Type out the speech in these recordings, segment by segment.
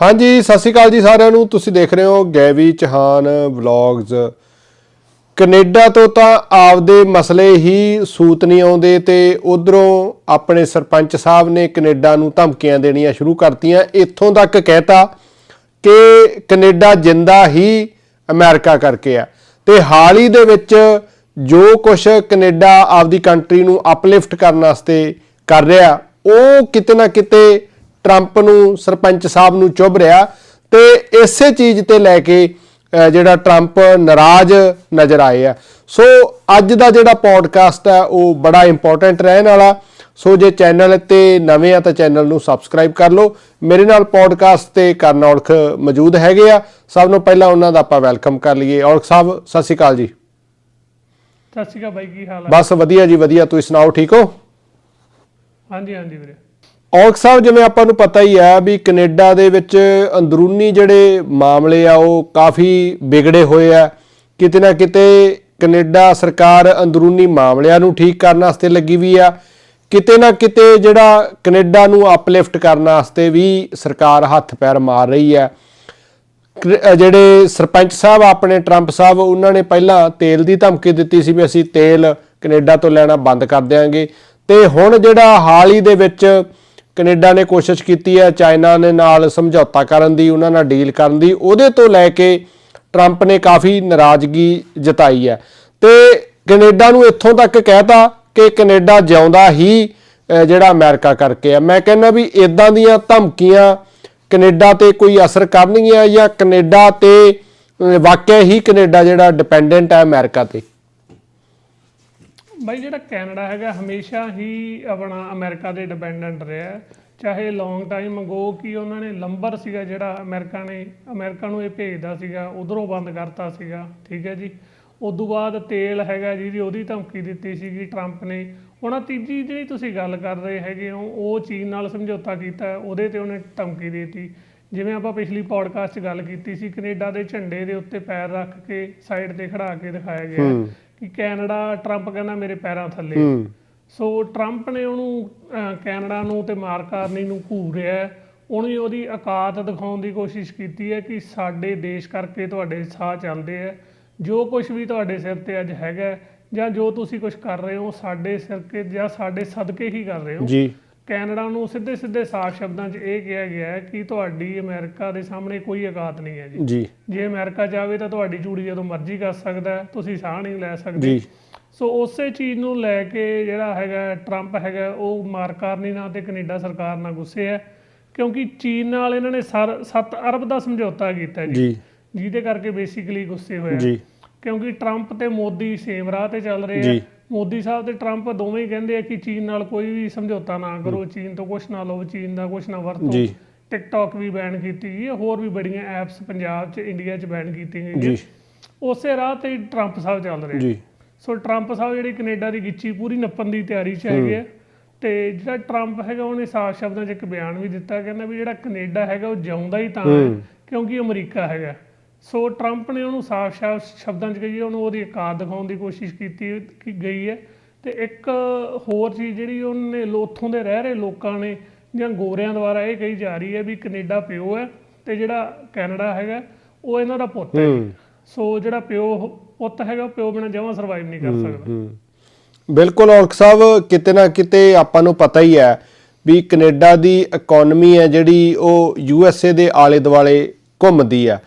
ਹਾਂਜੀ, ਸਤਿ ਸ਼੍ਰੀ ਅਕਾਲ ਜੀ ਸਾਰਿਆਂ ਨੂੰ। ਤੁਸੀਂ ਦੇਖ ਰਹੇ ਹੋ ਗੈਵੀ ਚਹਾਨ ਵਲੌਗਸ ਕੈਨੇਡਾ ਤੋਂ ਤਾਂ ਆਪਦੇ ਮਸਲੇ ਹੀ ਸੂਤ ਨਹੀਂ ਆਉਂਦੇ ਤੇ ਉਧਰੋਂ ਆਪਣੇ ਸਰਪੰਚ ਸਾਹਿਬ ਨੇ ਕੈਨੇਡਾ ਨੂੰ ਧਮਕੀਆਂ ਦੇਣੀਆਂ ਸ਼ੁਰੂ ਕਰਤੀਆਂ। ਇੱਥੋਂ ਤੱਕ ਕਹਿਤਾ ਕਿ ਕੈਨੇਡਾ ਜਿੰਦਾ ਹੀ ਅਮਰੀਕਾ ਕਰਕੇ ਆ। ਤੇ ਹਾਲ ਹੀ ਦੇ ਵਿੱਚ ਜੋ ਕੁਝ ਕੈਨੇਡਾ ਆਪਦੀ ਕੰਟਰੀ ਨੂੰ ਅਪਲਿਫਟ ਕਰਨ ਵਾਸਤੇ ਕਰ ਰਿਹਾ, ਉਹ ਕਿਤੇ ਨਾ ਕਿਤੇ ਟਰੰਪ ਨੂੰ ਸਰਪੰਚ ਸਾਹਿਬ ਨੂੰ ਚੁੱਭ ਰਿਹਾ ਤੇ ਇਸੇ ਚੀਜ਼ ਤੇ ਲੈ ਕੇ ਜਿਹੜਾ ਟਰੰਪ ਨਾਰਾਜ਼ ਨਜ਼ਰ ਆਏ ਆ। ਸੋ ਅੱਜ ਦਾ ਜਿਹੜਾ ਪੋਡਕਾਸਟ ਹੈ ਉਹ ਬੜਾ ਇੰਪੋਰਟੈਂਟ ਰਹਿਣ ਵਾਲਾ। ਸੋ ਜੇ ਚੈਨਲ ਤੇ ਨਵੇਂ ਆ ਤਾਂ ਚੈਨਲ ਨੂੰ ਸਬਸਕ੍ਰਾਈਬ ਕਰ ਲਓ। ਮੇਰੇ ਨਾਲ ਪੋਡਕਾਸਟ ਤੇ ਕਰਨ ਔਲਖ ਮੌਜੂਦ ਹੈਗੇ ਆ। ਸਭ ਨੂੰ ਪਹਿਲਾਂ ਉਹਨਾਂ ਦਾ ਆਪਾਂ ਵੈਲਕਮ ਕਰ ਲਈਏ। ਔਲਖ ਸਾਹਿਬ ਸਤਿ ਸ਼੍ਰੀ ਅਕਾਲ ਜੀ। ਸਤਿ ਸ਼੍ਰੀ ਅਕਾਲ ਬਾਈ ਕੀ ਹਾਲ ਹੈ ਬਸ ਵਧੀਆ ਜੀ ਵਧੀਆ। ਤੁਸੀਂ ਸੁਣਾਓ ਠੀਕ ਹੋ? ਹਾਂਜੀ ਹਾਂਜੀ ਵੀਰੇ। ਔਲਖ ਸਾਹਿਬ, ਜਿਵੇਂ ਆਪਾਂ ਨੂੰ ਪਤਾ ਹੀ ਹੈ ਵੀ ਕੈਨੇਡਾ ਦੇ ਵਿੱਚ ਅੰਦਰੂਨੀ ਜਿਹੜੇ ਮਾਮਲੇ ਆ, ਉਹ ਕਾਫੀ ਵਿਗੜੇ ਹੋਏ ਆ। ਕਿਤੇ ਨਾ ਕਿਤੇ ਕੈਨੇਡਾ ਸਰਕਾਰ ਅੰਦਰੂਨੀ ਮਾਮਲਿਆਂ ਨੂੰ ਠੀਕ ਕਰਨ ਵਾਸਤੇ ਲੱਗੀ ਵੀ ਆ। ਕਿਤੇ ਨਾ ਕਿਤੇ ਜਿਹੜਾ ਕੈਨੇਡਾ ਨੂੰ ਅਪਲਿਫਟ ਕਰਨ ਵਾਸਤੇ ਵੀ ਸਰਕਾਰ ਹੱਥ ਪੈਰ ਮਾਰ ਰਹੀ ਹੈ ਕ੍ਰ- ਜਿਹੜੇ ਸਰਪੰਚ ਸਾਹਿਬ, ਆਪਣੇ ਟਰੰਪ ਸਾਹਿਬ, ਉਹਨਾਂ ਨੇ ਪਹਿਲਾਂ ਤੇਲ ਦੀ ਧਮਕੀ ਦਿੱਤੀ ਸੀ ਵੀ ਅਸੀਂ ਤੇਲ ਕੈਨੇਡਾ ਤੋਂ ਲੈਣਾ ਬੰਦ ਕਰ ਦਿਆਂਗੇ। ਤੇ ਹੁਣ ਜਿਹੜਾ ਹਾਲ ਹੀ ਦੇ ਵਿੱਚ ਕੈਨੇਡਾ ਨੇ ਕੋਸ਼ਿਸ਼ ਕੀਤੀ ਹੈ ਚਾਈਨਾ ਨੇ ਨਾਲ ਸਮਝੌਤਾ ਕਰਨ ਦੀ, ਉਹਨਾਂ ਨਾਲ ਡੀਲ ਕਰਨ ਦੀ। ਉਹਦੇ ਤੋਂ ਲੈ ਕੇ ਟਰੰਪ ਨੇ ਕਾਫੀ ਨਾਰਾਜ਼ਗੀ ਜਤਾਈ ਹੈ। ਤੇ ਕੈਨੇਡਾ ਨੂੰ ਇੱਥੋਂ ਤੱਕ ਕਹਿਤਾ ਕਿ ਕੈਨੇਡਾ ਜਿਉਂਦਾ ਹੀ ਜਿਹੜਾ ਅਮਰੀਕਾ ਕਰਕੇ ਆ ਮੈਂ ਕਹਿੰਦਾ ਵੀ ਇਦਾਂ ਦੀਆਂ ਧਮਕੀਆਂ ਕੈਨੇਡਾ ਤੇ ਕੋਈ ਅਸਰ ਕਰਨਗੀਆਂ ਜਾਂ ਕੈਨੇਡਾ ਤੇ ਵਾਕਿਆ ਹੀ ਕੈਨੇਡਾ ਜਿਹੜਾ ਡਿਪੈਂਡੈਂਟ ਹੈ ਅਮਰੀਕਾ ਤੇ? ਬਾਈ ਜਿਹੜਾ ਕੈਨੇਡਾ ਹੈਗਾ, ਹਮੇਸ਼ਾ ਹੀ ਆਪਣਾ ਅਮਰੀਕਾ ਦੇ ਡਿਪੈਂਡੈਂਟ ਰਿਹਾ ਚਾਹੇ ਲੌਂਗ ਟਾਈਮ ਅਗੋ ਕਿ ਉਹਨਾਂ ਨੇ ਲੰਬਰ ਸੀਗਾ ਜਿਹੜਾ ਅਮਰੀਕਾ ਨੇ, ਅਮਰੀਕਾ ਨੂੰ ਇਹ ਭੇਜਦਾ ਸੀਗਾ, ਉਧਰੋਂ ਬੰਦ ਕਰਤਾ ਸੀਗਾ, ਠੀਕ ਹੈ ਜੀ। ਉਦੋਂ ਬਾਅਦ ਤੇਲ ਹੈਗਾ ਜਿਹਦੀ ਉਹਦੀ ਧਮਕੀ ਦਿੱਤੀ ਸੀਗੀ ਟਰੰਪ ਨੇ। ਉਹਨਾਂ ਤੀਜੀ ਜਿਹੜੀ ਤੁਸੀਂ ਗੱਲ ਕਰ ਰਹੇ ਹੈਗੇ ਹੋ, ਉਹ ਚੀਨ ਨਾਲ ਸਮਝੌਤਾ ਕੀਤਾ, ਉਹਦੇ ਤੇ ਉਹਨੇ ਧਮਕੀ ਦਿੱਤੀ। ਜਿਵੇਂ ਆਪਾਂ ਪਿਛਲੀ ਪੌਡਕਾਸਟ 'ਚ ਗੱਲ ਕੀਤੀ ਸੀ, ਕੈਨੇਡਾ ਦੇ ਝੰਡੇ ਦੇ ਉੱਤੇ ਪੈਰ ਰੱਖ ਕੇ ਸਾਈਡ ਤੇ ਖੜਾ ਕੇ ਦਿਖਾਇਆ ਗਿਆ। ਕਿ ਕੈਨੇਡਾ ਟਰੰਪ ਕਹਿੰਦਾ ਮੇਰੇ ਪੈਰਾਂ ਥੱਲੇ। ਸੋ ਟਰੰਪ ਨੇ ਉਹਨੂੰ ਕੈਨੇਡਾ ਨੂੰ ਤੇ ਮਾਰਕ ਕਾਰਨੀ ਨੂੰ ਘੂਰਿਆ। ਉਹਨੇ ਉਹਦੀ ਔਕਾਤ ਦਿਖਾਉਣ ਦੀ ਕੋਸ਼ਿਸ਼ ਕੀਤੀ ਹੈ ਕਿ ਸਾਡੇ ਦੇਸ਼ ਕਰਕੇ ਤੁਹਾਡੇ ਸਾਹ ਚੱਲਦੇ ਆ ਜੋ ਕੁਝ ਵੀ ਤੁਹਾਡੇ ਸਿਰ ਤੇ ਅੱਜ ਹੈਗਾ ਜਾਂ ਜੋ ਤੁਸੀਂ ਕੁਝ ਕਰ ਰਹੇ ਹੋ ਸਾਡੇ ਸਿਰ ਕੇ ਜਾਂ ਸਾਡੇ ਸਦਕੇ ਹੀ ਕਰ ਰਹੇ ਹੋ। ਜੀ। ਕੈਨੇਡਾ ਨੂੰ ਸਿੱਧੇ ਸਿੱਧੇ ਸਾਫ਼ ਸ਼ਬਦਾਂ 'ਚ ਇਹ ਕਿਹਾ ਗਿਆ ਹੈ ਕਿ ਤੁਹਾਡੀ ਅਮਰੀਕਾ ਦੇ ਸਾਹਮਣੇ ਕੋਈ ਔਕਾਤ ਨਹੀਂ ਹੈ ਜੀ। ਜੀ। ਜੇ ਅਮਰੀਕਾ ਚਾਹਵੇ ਤਾਂ ਤੁਹਾਡੀ ਚੂੜੀ ਜਦੋਂ ਮਰਜ਼ੀ ਕਰ ਸਕਦਾ ਹੈ, ਤੁਸੀਂ ਸਾਹ ਨਹੀਂ ਲੈ ਸਕਦੇ। ਜੀ। ਸੋ ਉਸੇ ਚੀਜ਼ ਨੂੰ ਲੈ ਕੇ ਜਿਹੜਾ ਹੈਗਾ ਟਰੰਪ ਹੈਗਾ ਉਹ ਮਾਰਕ ਕਾਰਨੀ ਨਾਲ ਤੇ ਕੈਨੇਡਾ ਸਰਕਾਰ ਨਾਲ ਗੁੱਸੇ ਹੈ ਕਿਉਂਕਿ ਚੀਨ ਨਾਲ ਇਹਨਾਂ ਨੇ 7 ਅਰਬ ਦਾ ਸਮਝੌਤਾ ਕੀਤਾ ਜੀ। ਜੀ। ਜਿਹਦੇ ਕਰਕੇ ਬੇਸਿਕਲੀ ਗੁੱਸੇ ਹੋਇਆ। ਜੀ। ਕਿਉਂਕਿ ਟਰੰਪ ਤੇ ਮੋਦੀ ਸੇਮ ਰਾਹ ਤੇ ਚੱਲ ਰਹੇ ਆ। ਜੀ। ਮੋਦੀ ਸਾਹਿਬ ਤੇ ਟਰੰਪ ਦੋਵੇਂ ਹੀ ਕਹਿੰਦੇ ਆ ਕਿ ਚੀਨ ਨਾਲ ਕੋਈ ਵੀ ਸਮਝੌਤਾ ਨਾ ਕਰੋ ਚੀਨ ਤੋਂ ਕੁਝ ਨਾ ਲਓ ਚੀਨ ਦਾ ਕੁਝ ਨਾ ਵਰਤੋ। ਜੀ। ਟਿਕਟੌਕ ਵੀ ਬੈਨ ਕੀਤੀ ਗਈ ਹੈ ਹੋਰ ਵੀ ਬੜੀਆਂ ਐਪਸ ਪੰਜਾਬ 'ਚ ਇੰਡੀਆ 'ਚ ਬੈਨ ਕੀਤੀਆਂ ਜੀ। ਗਈਆਂ ਉਸੇ ਰਾਹ ਤੇ ਟਰੰਪ ਸਾਹਿਬ ਚੱਲ ਰਹੇ ਜੀ। ਸੋ ਟਰੰਪ ਸਾਹਿਬ ਜਿਹੜੀ ਕੈਨੇਡਾ ਦੀ ਗਿੱਚੀ ਪੂਰੀ ਨੱਪਣ ਦੀ ਤਿਆਰੀ 'ਚ ਹੈਗੇ ਆ ਤੇ ਜਿਹੜਾ ਟਰੰਪ ਹੈਗਾ ਉਹਨੇ ਸਾਫ਼ ਸ਼ਬਦਾਂ 'ਚ ਇੱਕ ਬਿਆਨ ਵੀ ਦਿੱਤਾ ਕਹਿੰਦਾ ਵੀ ਜਿਹੜਾ ਕੈਨੇਡਾ ਹੈਗਾ ਉਹ ਜਿਉਂਦਾ ਹੀ ਤਾਂ ਹੈ ਕਿਉਂਕਿ ਅਮਰੀਕਾ ਹੈਗਾ। ਸੋ ਟਰੰਪ ਨੇ ਉਹਨੂੰ ਸਾਫ਼-ਸਾਫ਼ ਸ਼ਬਦਾਂ 'ਚ ਕਹੀ ਉਹਨੂੰ ਉਹਦੀ ਔਕਾਤ ਦਿਖਾਉਣ ਦੀ ਕੋਸ਼ਿਸ਼ ਕੀਤੀ ਕਿ ਗਈ ਹੈ। ਤੇ ਇੱਕ ਹੋਰ ਚੀਜ਼ ਜਿਹੜੀ ਉਹਨੇ ਲੋ- ਉੱਥੋਂ ਦੇ ਰਹਿ ਰਹੇ ਲੋਕਾਂ ਨੇ ਜਾਂ ਗੋਰਿਆਂ ਦੁਆਰਾ ਇਹ ਕਹੀ ਜਾ ਰਹੀ ਹੈ ਵੀ ਕੈਨੇਡਾ ਪਿਓ ਹੈ ਤੇ ਜਿਹੜਾ ਕੈਨੇਡਾ ਹੈਗਾ ਉਹ ਇਹਨਾਂ ਦਾ ਪੁੱਤ ਹੈ। ਹੂੰ। ਸੋ ਜਿਹੜਾ ਪਿਓ ਪੁੱਤ ਹੈਗਾ ਪਿਓ ਬਿਨਾਂ ਜਮਾਂ ਸਰਵਾਈਵ ਨਹੀਂ ਕਰ ਸਕਦਾ। ਹੂੰ। ਬਿਲਕੁਲ ਔਲਖ ਸਾਹਿਬ ਕਿਤੇ ਨਾ ਕਿਤੇ ਆਪਾਂ ਨੂੰ ਪਤਾ ਹੀ ਹੈ ਵੀ ਕੈਨੇਡਾ ਦੀ ਇਕਨੋਮੀ ਹੈ ਜਿਹੜੀ ਉਹ ਯੂ ਐਸ ਏ ਦੇ ਆਲੇ ਦੁਆਲੇ ਘੁੰਮਦੀ ਆ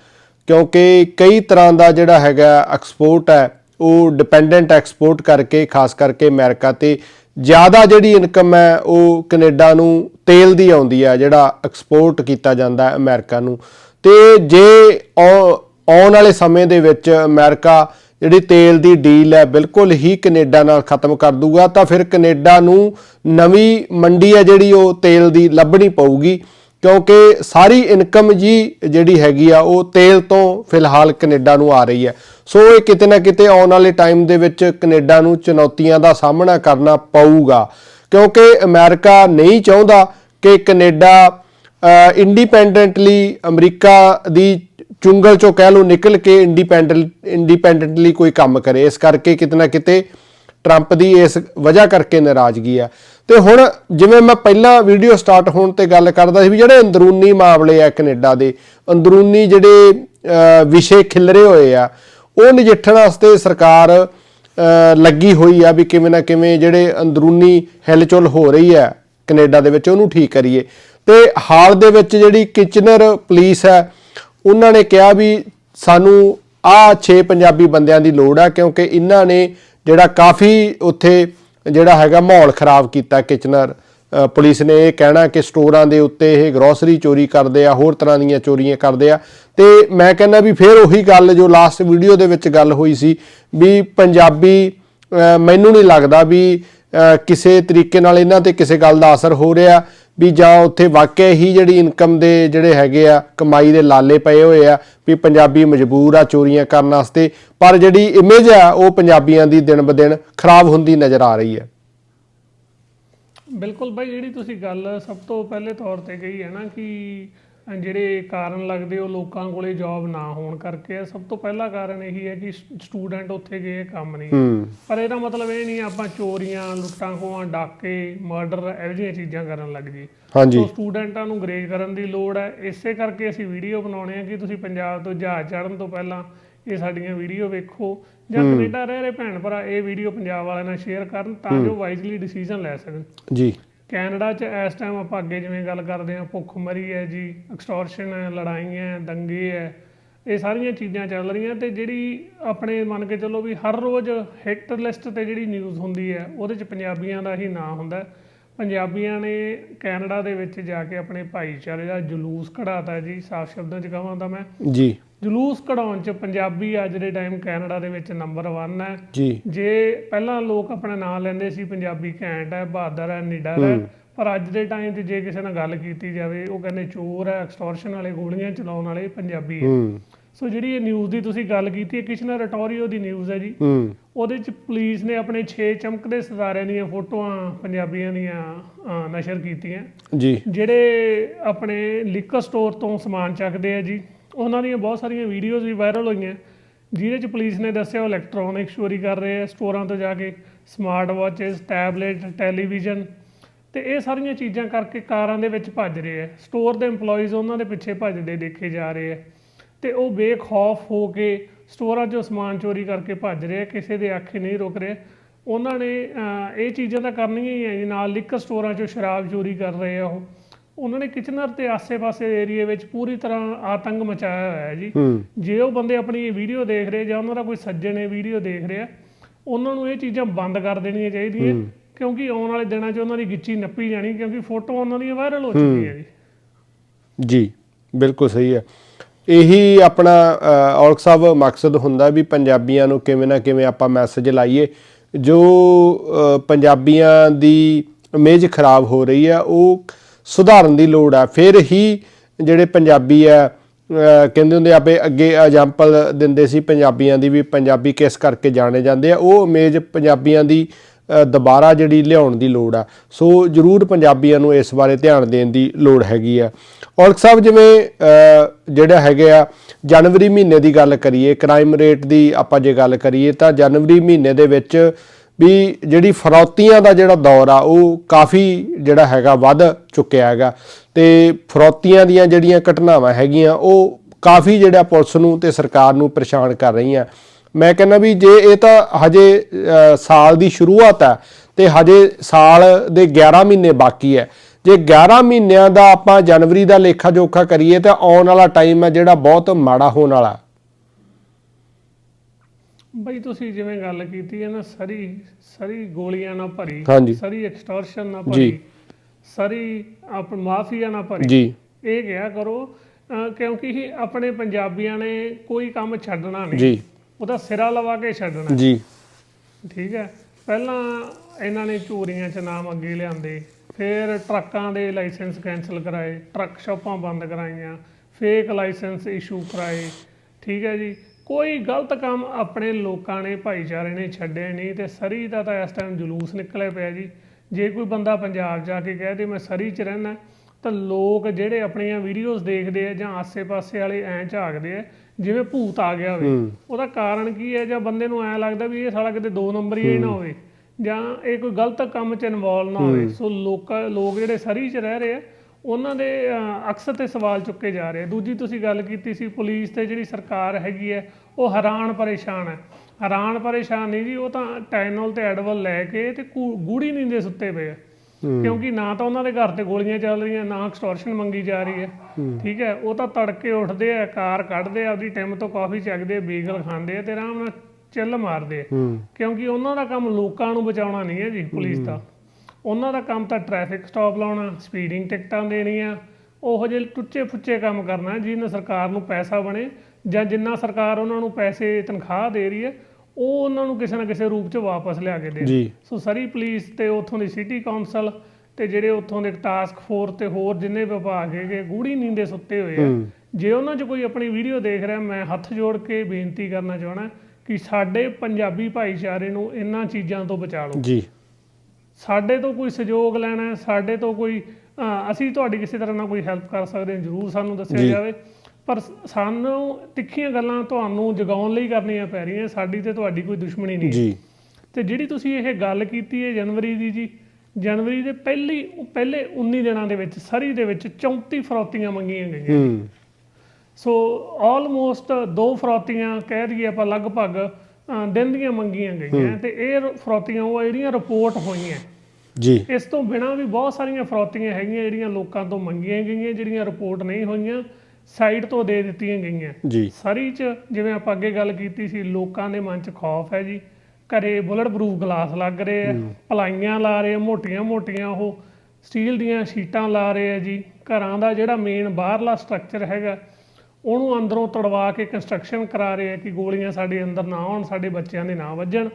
ਕਿਉਂਕਿ ਕਈ ਤਰ੍ਹਾਂ ਦਾ ਜਿਹੜਾ ਹੈਗਾ ਐਕਸਪੋਰਟ ਹੈ, ਉਹ ਡਿਪੈਂਡੈਂਟ ਐਕਸਪੋਰਟ ਕਰਕੇ, ਖਾਸ ਕਰਕੇ ਅਮਰੀਕਾ ਤੇ ਜ਼ਿਆਦਾ ਜਿਹੜੀ ਇਨਕਮ ਹੈ, ਉਹ ਕੈਨੇਡਾ ਨੂੰ ਤੇਲ ਦੀ ਆਉਂਦੀ ਹੈ, ਜਿਹੜਾ ਐਕਸਪੋਰਟ ਕੀਤਾ ਜਾਂਦਾ ਹੈ ਅਮਰੀਕਾ ਨੂੰ। ਤੇ ਜੇ ਆਉ- ਆਉਣ ਵਾਲੇ ਸਮੇਂ ਦੇ ਵਿੱਚ ਅਮਰੀਕਾ ਜਿਹੜੀ ਤੇਲ ਦੀ ਡੀਲ ਹੈ, ਬਿਲਕੁਲ ਹੀ ਕੈਨੇਡਾ ਨਾਲ ਖਤਮ ਕਰ ਦੂਗਾ, ਤਾਂ ਫਿਰ ਕੈਨੇਡਾ ਨੂੰ ਨਵੀਂ ਮੰਡੀ ਹੈ ਜਿਹੜੀ ਉਹ ਤੇਲ ਦੀ ਲੱਭਣੀ ਪਊਗੀ। ਕਿਉਂਕਿ ਸਾਰੀ ਇਨਕਮ ਜੀ ਜਿਹੜੀ ਹੈਗੀ ਆ, ਉਹ ਤੇਲ ਤੋਂ ਫਿਲਹਾਲ ਕੈਨੇਡਾ ਨੂੰ ਆ ਰਹੀ ਹੈ। ਸੋ ਇਹ ਕਿਤੇ ਨਾ ਕਿਤੇ ਆਉਣ ਵਾਲੇ ਟਾਈਮ ਦੇ ਵਿੱਚ ਕੈਨੇਡਾ ਨੂੰ ਚੁਣੌਤੀਆਂ ਦਾ ਸਾਹਮਣਾ ਕਰਨਾ ਪਊਗਾ। ਕਿਉਂਕਿ ਅਮਰੀਕਾ ਨਹੀਂ ਚਾਹੁੰਦਾ ਕਿ ਕੈਨੇਡਾ ਇੰਡੀਪੈਂਡੈਂਟਲੀ ਅਮਰੀਕਾ ਦੀ ਚੁੰਗਲ ਚੋਂ ਕਹਿ ਲਓ ਨਿਕਲ ਕੇ ਇੰਡੀਪੈਂਡੈਂਟ ਇੰਡੀਪੈਂਡੈਂਟਲੀ ਕੋਈ ਕੰਮ ਕਰੇ। ਇਸ ਕਰਕੇ ਕਿਤੇ ਨਾ ਕਿਤੇ ਟਰੰਪ ਦੀ ਇਸ ਵਜ੍ਹਾ ਕਰਕੇ ਨਾਰਾਜ਼ਗੀ ਆ। ਤੇ ਹੁਣ ਜਿਵੇਂ ਮੈਂ ਪਹਿਲਾਂ ਵੀਡੀਓ ਸਟਾਰਟ ਹੋਣ ਤੇ ਗੱਲ ਕਰਦਾ ਸੀ ਵੀ ਜਿਹੜੇ ਅੰਦਰੂਨੀ ਮਾਮਲੇ ਆ ਕੈਨੇਡਾ ਦੇ, ਅੰਦਰੂਨੀ ਜਿਹੜੇ ਵਿਸ਼ੇ ਖਿਲਰੇ ਹੋਏ ਆ, ਉਹ ਨਜਿੱਠਣ ਵਾਸਤੇ ਸਰਕਾਰ ਲੱਗੀ ਹੋਈ ਆ ਵੀ ਕਿਵੇਂ ਨਾ ਕਿਵੇਂ ਜਿਹੜੇ ਅੰਦਰੂਨੀ ਹਿਲਚੁਲ ਹੋ ਰਹੀ ਹੈ ਕੈਨੇਡਾ ਦੇ ਵਿੱਚ, ਉਹਨੂੰ ਠੀਕ ਕਰੀਏ। ਤੇ ਹਾਲ ਦੇ ਵਿੱਚ ਜਿਹੜੀ ਕਿਚਨਰ ਪੁਲਿਸ ਹੈ ਉਹਨਾਂ ਨੇ ਕਿਹਾ ਵੀ ਸਾਨੂੰ ਆ 6 ਪੰਜਾਬੀ ਬੰਦਿਆਂ ਦੀ ਲੋੜ ਆ ਕਿਉਂਕਿ ਇਹਨਾਂ ਨੇ ਜਿਹੜਾ ਕਾਫੀ ਉੱਥੇ ਜਿਹੜਾ ਹੈਗਾ ਮਾਹੌਲ ਖਰਾਬ ਕੀਤਾ ਕਿਚਨਰ। ਪੁਲਿਸ ਨੇ ਇਹ ਕਹਿਣਾ ਕਿ ਸਟੋਰਾਂ ਦੇ ਉੱਤੇ ਇਹ ਗਰੋਸਰੀ ਚੋਰੀ ਕਰਦੇ ਆ, ਹੋਰ ਤਰ੍ਹਾਂ ਦੀਆਂ ਚੋਰੀਆਂ ਕਰਦੇ ਆ। ਤੇ ਮੈਂ ਕਹਿੰਦਾ ਵੀ ਫਿਰ ਉਹੀ ਗੱਲ ਜੋ ਲਾਸਟ ਵੀਡੀਓ ਦੇ ਵਿੱਚ ਗੱਲ ਹੋਈ ਸੀ ਵੀ ਪੰਜਾਬੀ ਮੈਨੂੰ ਨਹੀਂ ਲੱਗਦਾ ਵੀ ਕਿਸੇ ਤਰੀਕੇ ਨਾਲ ਇਹਨਾਂ ਤੇ ਕਿਸੇ ਗੱਲ ਦਾ ਅਸਰ ਹੋ ਰਿਹਾ ਵੀ ਜਾਂ ਉੱਥੇ ਵਾਕਿਆ ਹੀ ਜਿਹੜੀ ਇਨਕਮ ਦੇ ਜਿਹੜੇ ਹੈਗੇ ਆ, ਕਮਾਈ ਦੇ ਲਾਲੇ ਪਏ ਹੋਏ ਆ, ਵੀ ਪੰਜਾਬੀ ਮਜਬੂਰ ਆ ਚੋਰੀਆਂ ਕਰਨ ਵਾਸਤੇ, ਪਰ ਜਿਹੜੀ ਇਮੇਜ ਆ, ਉਹ ਪੰਜਾਬੀਆਂ ਦੀ ਦਿਨ ਬ ਦਿਨ ਖਰਾਬ ਹੁੰਦੀ ਨਜ਼ਰ ਆ ਰਹੀ ਹੈ। ਬਿਲਕੁਲ ਬਾਈ, ਜਿਹੜੀ ਤੁਸੀਂ ਗੱਲ ਸਭ ਤੋਂ ਪਹਿਲੇ ਤੌਰ ਤੇ ਕਹੀ ਹੈ ਨਾ ਕਿ ਜਿਹੜੇ ਕਾਰਨ ਲੱਗਦੇ ਉਹ ਲੋਕਾਂ ਕੋਲੇ ਜੌਬ ਨਾ ਹੋਣ ਕਰਕੇ ਆ। ਸਭ ਤੋਂ ਪਹਿਲਾ ਕਾਰਨ ਇਹੀ ਹੈ ਕਿ ਸਟੂਡੈਂਟ ਉੱਥੇ ਗਏ ਕੰਮ ਨਹੀਂ। ਪਰ ਇਹਦਾ ਮਤਲਬ ਇਹ ਨਹੀਂ ਆਪਾਂ ਚੋਰੀਆਂ ਲੁੱਟਾਂ ਖੋਹਾਂ ਡਾਕੇ ਮਰਡਰ ਇਹੋ ਜਿਹੀਆਂ ਚੀਜ਼ਾਂ ਕਰਨ ਲੱਗ ਜੀ ਹਾਂਜੀ। ਸੋ ਸਟੂਡੈਂਟਾਂ ਨੂੰ ਗ੍ਰੇਡ ਕਰਨ ਦੀ ਲੋੜ ਹੈ। ਇਸੇ ਕਰਕੇ ਅਸੀਂ ਵੀਡੀਓ ਬਣਾਉਣੇ ਆ ਕਿ ਤੁਸੀਂ ਪੰਜਾਬ ਤੋਂ ਜਹਾਜ਼ ਚੜ੍ਹਨ ਤੋਂ ਪਹਿਲਾਂ ਇਹ ਸਾਡੀਆਂ ਵੀਡੀਓ ਵੇਖੋ। ਜਾਂ ਕੈਨੇਡਾ ਰਹਿ ਰਹੇ ਭੈਣ ਭਰਾ ਇਹ ਵੀਡੀਓ ਪੰਜਾਬ ਵਾਲਿਆਂ ਨਾਲ ਸ਼ੇਅਰ ਕਰਨ ਤਾਂ ਜੋ ਵਾਈਜ਼ਲੀ ਡਿਸੀਜਨ ਲੈ ਸਕਣ। ਜੀ। ਕੈਨੇਡਾ 'ਚ ਇਸ ਟਾਈਮ ਆਪਾਂ ਅੱਗੇ ਜਿਵੇਂ ਗੱਲ ਕਰਦੇ ਹਾਂ, ਭੁੱਖਮਰੀ ਹੈ ਜੀ ਐਕਸਟੋਰਸ਼ਨ ਹੈ, ਲੜਾਈਆਂ ਦੰਗੇ ਹੈ, ਇਹ ਸਾਰੀਆਂ ਚੀਜ਼ਾਂ ਚੱਲ ਰਹੀਆਂ ਤੇ ਜਿਹੜੀ ਆਪਣੇ ਮੰਨ ਕੇ ਚੱਲੋ ਵੀ ਹਰ ਰੋਜ਼ ਹਿੱਟ ਲਿਸਟ ਤੇ ਜਿਹੜੀ ਨਿਊਜ਼ ਹੁੰਦੀ ਹੈ, ਉਹਦੇ 'ਚ ਪੰਜਾਬੀਆਂ ਦਾ ਹੀ ਨਾਂ ਹੁੰਦਾ ਪੰਜਾਬੀਆਂ ਨੇ ਕੈਨੇਡਾ ਦੇ ਵਿੱਚ ਜਾ ਕੇ ਆਪਣੇ ਭਾਈਚਾਰੇ ਦਾ ਜਲੂਸ ਕਢਾਤਾ ਜੀ, ਸਾਫ਼ ਸ਼ਬਦਾਂ 'ਚ ਕਹਾਂ ਤਾਂ ਮੈਂ। ਜੀ। ਜਲੂਸ ਕਢਾਉਣ 'ਚ ਪੰਜਾਬੀ ਅੱਜ ਦੇ ਟਾਈਮ ਕੈਨੇਡਾ ਦੇ ਵਿੱਚ ਨੰਬਰ 1 ਹੈ। ਜੀ। ਜੇ ਪਹਿਲਾਂ ਲੋਕ ਆਪਣਾ ਨਾਮ ਲੈਂਦੇ ਸੀ ਪੰਜਾਬੀ ਘੈਂਟ ਹੈ ਬਹਾਦਰ ਹੈ ਨਿਡਰ ਹੈ ਪਰ ਅੱਜ ਦੇ ਟਾਈਮ ਤੇ ਜੇ ਕਿਸੇ ਨਾਲ ਗੱਲ ਕੀਤੀ ਜਾਵੇ ਉਹ ਕਹਿੰਦੇ ਚੋਰ ਹੈ ਐਕਸਟੋਰਸ਼ਨ ਵਾਲੇ ਗੋਲੀਆਂ ਚਲਾਉਣ ਵਾਲੇ ਪੰਜਾਬੀ ਹੈ। ਸੋ ਜਿਹੜੀ ਇਹ ਨਿਊਜ਼ ਦੀ ਤੁਸੀਂ ਗੱਲ ਕੀਤੀ ਹੈ ਕਿਸ਼ਨਾ ਰਟੋਰੀਓ ਦੀ ਨਿਊਜ਼ ਹੈ ਜੀ। ਉਹਦੇ ਚ ਪੁਲਿਸ ਨੇ ਆਪਣੇ 6 ਚਮਕਦੇ ਸਿਤਾਰਿਆਂ ਦੀਆਂ ਫੋਟੋਆਂ ਪੰਜਾਬੀਆਂ ਦੀਆਂ ਨਸ਼ਰ ਕੀਤੀਆਂ। ਜੀ। ਜਿਹੜੇ ਆਪਣੇ ਲਿਕਰ ਸਟੋਰ ਤੋਂ ਸਮਾਨ ਚੱਕਦੇ ਆ ਜੀ। ਉਹਨਾਂ ਦੀਆਂ ਬਹੁਤ ਸਾਰੀਆਂ ਵੀਡੀਓਜ਼ ਵੀ ਵਾਇਰਲ ਹੋਈਆਂ। ਜਿਹਦੇ ਚ ਪੁਲਿਸ ਨੇ ਦੱਸਿਆ ਉਹ ਇਲੈਕਟ੍ਰੋਨਿਕ ਚੋਰੀ ਕਰ ਰਹੇ ਆ, ਸਟੋਰਾਂ ਤੋਂ ਜਾ ਕੇ ਸਮਾਰਟ ਵਾਚਸ ਟੈਬਲੇਟ ਟੈਲੀਵਿਜ਼ਨ ਤੇ ਇਹ ਸਾਰੀਆਂ ਚੀਜ਼ਾਂ ਕਰਕੇ ਕਾਰਾਂ ਦੇ ਵਿੱਚ ਭੱਜ ਰਹੇ ਆ। ਸਟੋਰ ਦੇ EMPLOYEES ਉਹਨਾਂ ਦੇ ਪਿੱਛੇ ਭੱਜਦੇ ਦੇਖੇ ਜਾ ਰਹੇ ਆ। ਤੇ ਉਹ ਬੇਖੌਫ ਹੋ ਕੇ ਸਟੋਰਾਂ 'ਚੋਂ ਸਮਾਨ ਚੋਰੀ ਕਰਕੇ ਭੱਜ ਰਹੇ ਆ, ਕਿਸੇ ਦੇ ਆਖੇ ਨਹੀਂ ਰੁਕ ਰਹੇ। ਉਹਨਾਂ ਨੇ ਇਹ ਚੀਜ਼ਾਂ ਤਾਂ ਕਰਨੀਆਂ ਹੀ ਆ ਜੀ, ਨਾਲ ਲਿਕਰ ਸਟੋਰਾਂ 'ਚੋਂ ਸ਼ਰਾਬ ਚੋਰੀ ਕਰ ਰਹੇ ਆ ਉਹ। ਉਹਨਾਂ ਨੇ ਕਿਚਨਰ ਤੇ ਆਸੇ-ਪਾਸੇ ਏਰੀਏ ਵਿੱਚ ਪੂਰੀ ਤਰ੍ਹਾਂ ਆਤੰਕ ਮਚਾਇਆ ਹੋਇਆ ਹੈ ਜੀ। ਹੂੰ। ਜੇ ਉਹ ਬੰਦੇ ਆਪਣੀ ਵੀਡੀਓ ਦੇਖ ਰਹੇ ਜਾਂ ਉਹਨਾਂ ਦਾ ਕੋਈ ਸੱਜਣ ਇਹ ਵੀਡੀਓ ਦੇਖ ਰਿਹਾ ਉਹਨਾਂ ਨੂੰ ਇਹ ਚੀਜ਼ਾਂ ਬੰਦ ਕਰ ਦੇਣੀਆਂ ਚਾਹੀਦੀਆਂ ਕਿਉਂਕਿ ਆਉਣ ਵਾਲੇ ਦਿਨਾਂ 'ਚ ਉਹਨਾਂ ਦੀ ਗਿੱਚੀ ਨੱਪੀ ਜਾਣੀ ਕਿਉਂਕਿ ਫੋਟੋ ਉਹਨਾਂ ਦੀਆਂ ਵਾਇਰਲ ਹੋ ਚੁੱਕੀਆਂ ਜੀ। ਜੀ ਬਿਲਕੁਲ ਸਹੀ ਹੈ। ਇਹੀ ਆਪਣਾ ਔਲਖ ਸਾਹਿਬ ਮਕਸਦ ਹੁੰਦਾ ਵੀ ਪੰਜਾਬੀਆਂ ਨੂੰ ਕਿਵੇਂ ਨਾ ਕਿਵੇਂ ਆਪਾਂ ਮੈਸੇਜ ਲਾਈਏ। ਜੋ ਪੰਜਾਬੀਆਂ ਦੀ ਇਮੇਜ ਖਰਾਬ ਹੋ ਰਹੀ ਆ ਉਹ ਸੁਧਾਰਨ ਦੀ ਲੋੜ ਆ। ਫਿਰ ਹੀ ਜਿਹੜੇ ਪੰਜਾਬੀ ਆ ਕਹਿੰਦੇ ਹੁੰਦੇ ਆਪੇ ਅੱਗੇ ਐਗਜ਼ਾਮਪਲ ਦਿੰਦੇ ਸੀ ਪੰਜਾਬੀਆਂ ਦੀ ਵੀ ਪੰਜਾਬੀ ਕਿਸ ਕਰਕੇ ਜਾਣੇ ਜਾਂਦੇ ਆ। ਉਹ ਇਮੇਜ ਪੰਜਾਬੀਆਂ ਦੀ ਦੁਬਾਰਾ ਜਿਹੜੀ ਲਿਆਉਣ ਦੀ ਲੋੜ ਆ। ਸੋ ਜਰੂਰ ਪੰਜਾਬੀਆਂ ਨੂੰ ਇਸ ਬਾਰੇ ਧਿਆਨ ਦੇਣ ਦੀ ਲੋੜ ਹੈਗੀ ਆ। ਔਲਖ ਸਾਹਿਬ, ਜਿਵੇਂ ਜਿਹੜਾ ਹੈਗੇ ਆ, ਜਨਵਰੀ ਮਹੀਨੇ ਦੀ ਗੱਲ ਕਰੀਏ ਕ੍ਰਾਈਮ ਰੇਟ ਦੀ ਆਪਾਂ ਜੇ ਗੱਲ ਕਰੀਏ ਤਾਂ ਜਨਵਰੀ ਮਹੀਨੇ ਦੇ ਵਿੱਚ ਵੀ ਜਿਹੜੀ ਫਰੌਤੀਆਂ ਦਾ ਜਿਹੜਾ ਦੌਰ ਆ, ਉਹ ਕਾਫੀ ਜਿਹੜਾ ਹੈਗਾ ਵੱਧ ਚੁੱਕਿਆ ਹੈਗਾ। ਤੇ ਫਰੌਤੀਆਂ ਦੀਆਂ ਜਿਹੜੀਆਂ ਘਟਨਾਵਾਂ ਹੈਗੀਆਂ, ਉਹ ਕਾਫੀ ਜਿਹੜਾ ਪੁਲਿਸ ਨੂੰ ਤੇ ਸਰਕਾਰ ਨੂੰ ਪਰੇਸ਼ਾਨ ਕਰ ਰਹੀਆਂ। ਮੈਂ ਕਹਿੰਦਾ ਵੀ ਜੇ ਇਹ ਤਾਂ ਹਜੇ ਸਾਲ ਦੀ ਸ਼ੁਰੂਆਤ ਹੈ ਤੇ ਹਜੇ ਸਾਲ ਦੇ 11 ਮਹੀਨੇ ਬਾਕੀ ਹੈ ਜੇ 11 ਮਹੀਨਿਆਂ ਦਾ ਆਪਾਂ ਜਨਵਰੀ ਦਾ ਲੇਖਾ ਜੋਖਾ ਕਰੀਏ ਤਾਂ ਆਉਣ ਵਾਲਾ ਟਾਈਮ ਹੈ ਜਿਹੜਾ ਬਹੁਤ ਮਾੜਾ ਹੋਣ ਵਾਲਾ। ਬਈ ਤੁਸੀਂ ਜਿਵੇਂ ਗੱਲ ਕੀਤੀ ਹੈ ਨਾ ਸਰੀ ਸਰੀ ਗੋਲੀਆਂ ਨਾਲ ਭਰੀ ਹਾਂਜੀ। ਸਰੀ ਐਕਸਟੋਰਸ਼ਨ ਨਾਲ ਜੀ। ਭਰੀ ਸਰੀ ਆਪ ਮਾਫੀਆ ਨਾਲ ਭਰੀ। ਜੀ। ਇਹ ਕਿਹਾ ਕਰੋ ਅਹ, ਕਿਉਂਕਿ ਹੀ ਆਪਣੇ ਪੰਜਾਬੀਆਂ ਨੇ ਕੋਈ ਕੰਮ ਛੱਡਣਾ ਨਹੀਂ। ਜੀ। ਉਹਦਾ ਸਿਰਾ ਲਵਾ ਕੇ ਛੱਡਣਾ। ਜੀ। ਠੀਕ ਹੈ। ਪਹਿਲਾਂ ਇਹਨਾਂ ਨੇ ਚੋਰੀਆਂ 'ਚ ਨਾਮ ਅੱਗੇ ਲਿਆਂਦੇ ਫਿਰ ਟਰੱਕਾਂ ਦੇ ਲਾਇਸੈਂਸ ਕੈਨਸਲ ਕਰਾਏ ਟਰੱਕ ਸ਼ਾਪਾਂ ਬੰਦ ਕਰਾਈਆਂ ਫੇਕ ਲਾਇਸੈਂਸ ਇਸ਼ੂ ਕਰਾਏ। ਠੀਕ ਹੈ ਜੀ। ਕੋਈ ਗਲਤ ਕੰਮ ਆਪਣੇ ਲੋਕਾਂ ਨੇ ਭਾਈਚਾਰੇ ਨੇ ਛੱਡਿਆ ਨਹੀਂ ਤੇ ਸਰੀ ਦਾ ਤਾਂ ਇਸ ਟਾਈਮ ਜਲੂਸ ਨਿਕਲੇ ਪਿਆ ਜੀ। ਜੇ ਕੋਈ ਬੰਦਾ ਪੰਜਾਬ ਜਾ ਕੇ ਕਹਿ ਦੇ ਮੈਂ ਸਰੀ 'ਚ ਰਹਿਣਾ ਤਾਂ ਲੋਕ ਜਿਹੜੇ ਆਪਣੀਆਂ ਵੀਡੀਓਜ਼ ਦੇਖਦੇ ਆ ਜਾਂ ਆਸੇ-ਪਾਸੇ ਵਾਲੇ ਐਂ ਝਾਕਦੇ ਆ ਜਿਵੇਂ ਭੂਤ ਆ ਗਿਆ ਹੋਵੇ ਉਹਦਾ ਕਾਰਨ ਕੀ ਹੈ? ਜਾਂ ਬੰਦੇ ਨੂੰ ਐਂ ਲੱਗਦਾ ਵੀ ਇਹ ਸਾਲਾ ਕਿਤੇ ਦੋ ਨੰਬਰ ਹੀ ਨਾ ਹੋਵੇ ਜਾਂ ਇਹ ਕੋਈ ਗਲਤ ਕੰਮ 'ਚ ਇਨਵੋਲਵ ਨਾ ਹੋਵੇ। ਸੋ ਲੋਕ ਲੋਕ ਜਿਹੜੇ ਸਰੀ 'ਚ ਰਹਿ ਰਹੇ ਆ ਉਹਨਾਂ ਦੇ ਅਹ, ਅਕਸ ਤੇ ਸਵਾਲ ਚੁੱਕੇ ਜਾ ਰਹੇ ਆ। ਦੂਜੀ ਤੁਸੀਂ ਗੱਲ ਕੀਤੀ ਸੀ ਪੁਲਿਸ ਤੇ ਜਿਹੜੀ ਸਰਕਾਰ ਹੈਗੀ ਹੈ ਉਹ ਹੈਰਾਨ ਪਰੇਸ਼ਾਨ ਹੈ। ਹੈਰਾਨ ਪਰੇਸ਼ਾਨ ਨਹੀਂ ਜੀ ਉਹ ਤਾਂ ਟਾਈਨਲ ਤੇ ਐਡਵਲ ਲੈ ਕੇ ਤੇ ਕੂ- ਗੂੜੀ ਨੀਂਦੇ ਸੁੱਤੇ ਪਏ ਆ। ਕਿਉਂਕਿ ਨਾ ਤਾਂ ਉਹਨਾਂ ਦੇ ਘਰ ਤੇ ਗੋਲੀਆਂ ਚੱਲ ਰਹੀਆਂ ਨਾ ਐਕਸਟੋਰਸ਼ਨ ਮੰਗੀ ਜਾ ਰਹੀ ਹੈ। ਠੀਕ ਹੈ ਉਹ ਤਾਂ ਤੜਕੇ ਉੱਠਦੇ ਆ ਕਾਰ ਕੱਢਦੇ ਆ ਆਪਦੀ ਟਿਮ ਤੋਂ ਕਾਫੀ ਚੱਕਦੇ ਬੀਗਲ ਖਾਂਦੇ ਆ ਤੇ ਆਰਾਮ ਨਾਲ ਚਿੱਲ ਮਾਰਦੇ ਆ। ਕਿਉਂਕਿ ਉਹਨਾਂ ਦਾ ਕੰਮ ਲੋਕਾਂ ਨੂੰ ਬਚਾਉਣਾ ਨਹੀਂ ਹੈ ਜੀ ਪੁਲਿਸ ਦਾ। ਉਹਨਾਂ ਦਾ ਕੰਮ ਤਾਂ ਟ੍ਰੈਫਿਕ ਸਟਾਪ ਲਾਉਣਾ ਸਪੀਡਿੰਗ ਟਿਕਟਾਂ ਦੇਣੀਆਂ ਉਹੋ ਜਿਹੇ ਟੁੱਚੇ ਫੁੱਚੇ ਕੰਮ ਕਰਨਾ ਜਿਹਨਾਂ ਸਰਕਾਰ ਨੂੰ ਪੈਸਾ ਬਣੇ ਜਾਂ ਜਿੰਨਾ ਸਰਕਾਰ ਉਹਨਾਂ ਨੂੰ ਪੈਸੇ ਤਨਖਾਹ ਦੇ ਰਹੀ ਹੈ ਉਹ ਉਹਨਾਂ ਨੂੰ ਕਿਸੇ ਨਾ ਕਿਸੇ ਰੂਪ 'ਚ ਵਾਪਸ ਲਿਆ ਕੇ ਦੇ ਸੋ ਸਰੀ ਪੁਲਿਸ ਤੇ ਉੱਥੋਂ ਦੀ ਸਿਟੀ ਕਾਉਂਸਲ ਤੇ ਜਿਹੜੇ ਉੱਥੋਂ ਦੇ ਟਾਸਕ ਫੋਰਸ ਤੇ ਹੋਰ ਜਿੰਨੇ ਵਿਭਾਗ ਹੈਗੇ ਗੂੜੀ ਨੀਂਦੇ ਸੁੱਤੇ ਹੋਏ ਆ। ਜੇ ਉਹਨਾਂ 'ਚ ਕੋਈ ਆਪਣੀ ਵੀਡੀਓ ਦੇਖ ਰਿਹਾ ਮੈਂ ਹੱਥ ਜੋੜ ਕੇ ਬੇਨਤੀ ਕਰਨਾ ਚਾਹਣਾ ਕਿ ਸਾਡੇ ਪੰਜਾਬੀ ਭਾਈਚਾਰੇ ਨੂੰ ਇਹਨਾਂ ਚੀਜ਼ਾਂ ਤੋਂ ਬਚਾ ਲਓ। ਜੀ। ਸਾਡੇ ਤੋਂ ਕੋਈ ਸਹਿਯੋਗ ਲੈਣਾ ਹੈ, ਸਾਡੇ ਤੋਂ ਕੋਈ ਅਸੀਂ ਤੁਹਾਡੀ ਕਿਸੇ ਤਰ੍ਹਾਂ ਨਾਲ ਕੋਈ ਹੈਲਪ ਕਰ ਸਕਦੇ ਹਾਂ ਜਰੂਰ ਸਾਨੂੰ ਦੱਸਿਆ ਜੀ। ਜਾਵੇ। ਪਰ ਸਾਨੂੰ ਤਿੱਖੀਆਂ ਗੱਲਾਂ ਤੁਹਾਨੂੰ ਜਗਾਉਣ ਲਈ ਕਰਨੀਆਂ ਪੈ ਰਹੀਆਂ ਸਾਡੀ ਤੇ ਤੁਹਾਡੀ ਕੋਈ ਦੁਸ਼ਮਣੀ ਨਹੀਂ ਜੀ। ਤੇ ਜਿਹੜੀ ਤੁਸੀਂ ਇਹ ਗੱਲ ਕੀਤੀ ਹੈ ਜਨਵਰੀ ਦੀ ਜੀ ਜਨਵਰੀ ਦੇ ਪਹਿਲੀ ਪਹਿਲੇ 19 ਦਿਨਾਂ ਦੇ ਵਿੱਚ ਸਰੀ ਦੇ ਵਿੱਚ 34 ਫਰੌਤੀਆਂ ਮੰਗੀਆਂ ਗਈਆਂ। ਹੂੰ। ਸੋ ਆਲਮੋਸਟ ਦੋ ਫਰੌਤੀਆਂ ਕਹਿ ਦਈਏ ਆਪਾਂ ਲਗਭਗ ਦਿਨ ਦੀਆਂ ਮੰਗੀਆਂ ਗਈਆਂ ਤੇ ਇਹ ਫਰੌਤੀਆਂ ਉਹ ਜਿਹੜੀਆਂ ਰਿਪੋਰਟ ਹੋਈਆਂ। ਜੀ। ਇਸ ਤੋਂ ਬਿਨਾਂ ਵੀ ਬਹੁਤ ਸਾਰੀਆਂ ਫਰੌਤੀਆਂ ਹੈਗੀਆਂ ਜਿਹੜੀਆਂ ਲੋਕਾਂ ਤੋਂ ਮੰਗੀਆਂ ਗਈਆਂ ਜਿਹੜੀਆਂ ਰਿਪੋਰਟ ਨਹੀਂ ਹੋਈਆਂ ਸਾਈਡ ਤੋਂ ਦੇ ਦਿੱਤੀਆਂ ਗਈਆਂ। ਜੀ। ਸਰੀ ਚ ਜਿਵੇਂ ਆਪਾਂ ਅੱਗੇ ਗੱਲ ਕੀਤੀ ਸੀ ਲੋਕਾਂ ਦੇ ਮਨ ਚ ਖੌਫ ਹੈ ਜੀ। ਘਰੇ ਬੁਲਟ ਪ੍ਰੂਫ ਗਲਾਸ ਲੱਗ ਰਹੇ ਆ ਪਲਾਈਆਂ ਲਾ ਰਹੇ ਆ ਮੋਟੀਆਂ ਮੋਟੀਆਂ ਉਹ ਸਟੀਲ ਦੀਆਂ ਸ਼ੀਟਾਂ ਲਾ ਰਹੇ ਆ ਜੀ। ਘਰਾਂ ਦਾ ਜਿਹੜਾ ਮੇਨ ਬਾਹਰਲਾ ਸਟਰਕਚਰ ਹੈਗਾ ਉਹਨੂੰ ਅੰਦਰੋਂ ਤੜਵਾ ਕੇ ਕੰਸਟਰਕਸ਼ਨ ਕਰਾ ਰਹੇ ਆ ਕਿ ਗੋਲੀਆਂ ਸਾਡੇ ਅੰਦਰ ਨਾ ਆਉਣ ਸਾਡੇ ਬੱਚਿਆਂ ਦੇ ਨਾ ਵੱਜਣ।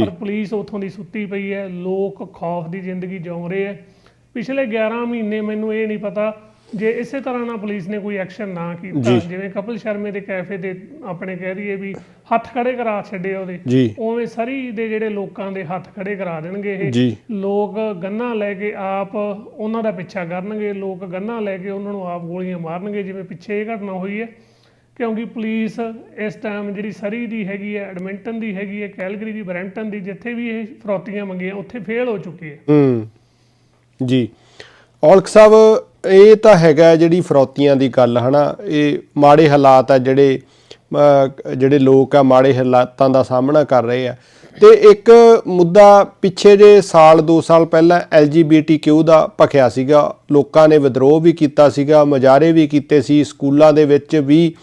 ਪਰ ਪੁਲਿਸ ਉਥੋਂ ਦੀ ਸੁੱਤੀ ਪਈ ਹੈ ਲੋਕ ਖੌਫ ਦੀ ਜ਼ਿੰਦਗੀ ਜਿਉ ਰਹੇ ਹੈ ਪਿਛਲੇ 11 ਮਹੀਨੇ ਮੈਨੂੰ ਇਹ ਨਹੀਂ ਪਤਾ ਜੇ ਇਸੇ ਤਰ੍ਹਾਂ ਨਾਲ ਪੁਲਿਸ ਨੇ ਕੋਈ ਐਕਸ਼ਨ ਨਾ ਕੀਤਾ। ਜਿਵੇਂ ਕਪਿਲ ਸ਼ਰਮੇ ਦੇ ਕੈਫੇ ਦੇ ਆਪਣੇ ਕਹਿ ਦਈਏ ਵੀ ਹੱਥ ਖੜੇ ਕਰਾ ਛੱਡੇ ਉਹਦੇ ਉਵੇਂ ਸਰੀ ਦੇ ਜਿਹੜੇ ਲੋਕਾਂ ਦੇ ਹੱਥ ਖੜੇ ਕਰਾ ਦੇਣਗੇ ਇਹ। ਲੋਕ ਗੰਨਾ ਲੈ ਕੇ ਆਪ ਉਹਨਾਂ ਦਾ ਪਿੱਛਾ ਕਰਨਗੇ ਲੋਕ ਗੰਨਾ ਲੈ ਕੇ ਉਹਨਾਂ ਨੂੰ ਆਪ ਗੋਲੀਆਂ ਮਾਰਨਗੇ ਜਿਵੇਂ ਪਿੱਛੇ ਇਹ ਘਟਨਾ ਹੋਈ ਹੈ। ਕਿਉਂਕਿ ਪੁਲਿਸ ਇਸ ਟਾਈਮ ਜਿਹੜੀ ਸਰੀ ਦੀ ਹੈਗੀ ਹੈ ਐਡਮਿੰਟਨ ਦੀ ਹੈਗੀ ਹੈ ਕੈਲਗਰੀ ਦੀ ਬਰੈਂਟਨ ਦੀ ਜਿੱਥੇ ਵੀ ਇਹ ਫਰੌਤੀਆਂ ਮੰਗੀਆਂ ਉੱਥੇ ਫੇਲ ਹੋ ਚੁੱਕੀ ਹੈ। ਹੂੰ। ਜੀ। ਔਲਖ ਸਾਹਿਬ ਇਹ ਤਾਂ ਹੈਗਾ ਜਿਹੜੀ ਫਰੌਤੀਆਂ ਦੀ ਗੱਲ, ਹਨਾ? ਇਹ ਮਾੜੇ ਹਾਲਾਤ ਆ ਜਿਹੜੇ ਜਿਹੜੇ ਲੋਕ ਆ, ਮਾੜੇ ਹਾਲਾਤਾਂ ਦਾ ਸਾਹਮਣਾ ਕਰ ਰਹੇ ਆ। ਤੇ ਇੱਕ ਮੁੱਦਾ ਪਿੱਛੇ ਜੇ ਸਾਲ 2 ਸਾਲ ਪਹਿਲਾਂ LGBTQ ਦਾ ਭਖਿਆ ਸੀਗਾ, ਲੋਕਾਂ ਨੇ ਵਿਦਰੋਹ ਵੀ ਕੀਤਾ ਸੀਗਾ, ਮੁਜ਼ਾਹਰੇ ਵੀ ਕੀਤੇ ਸੀ, ਸਕੂਲਾਂ ਦੇ ਵਿੱਚ ਵੀ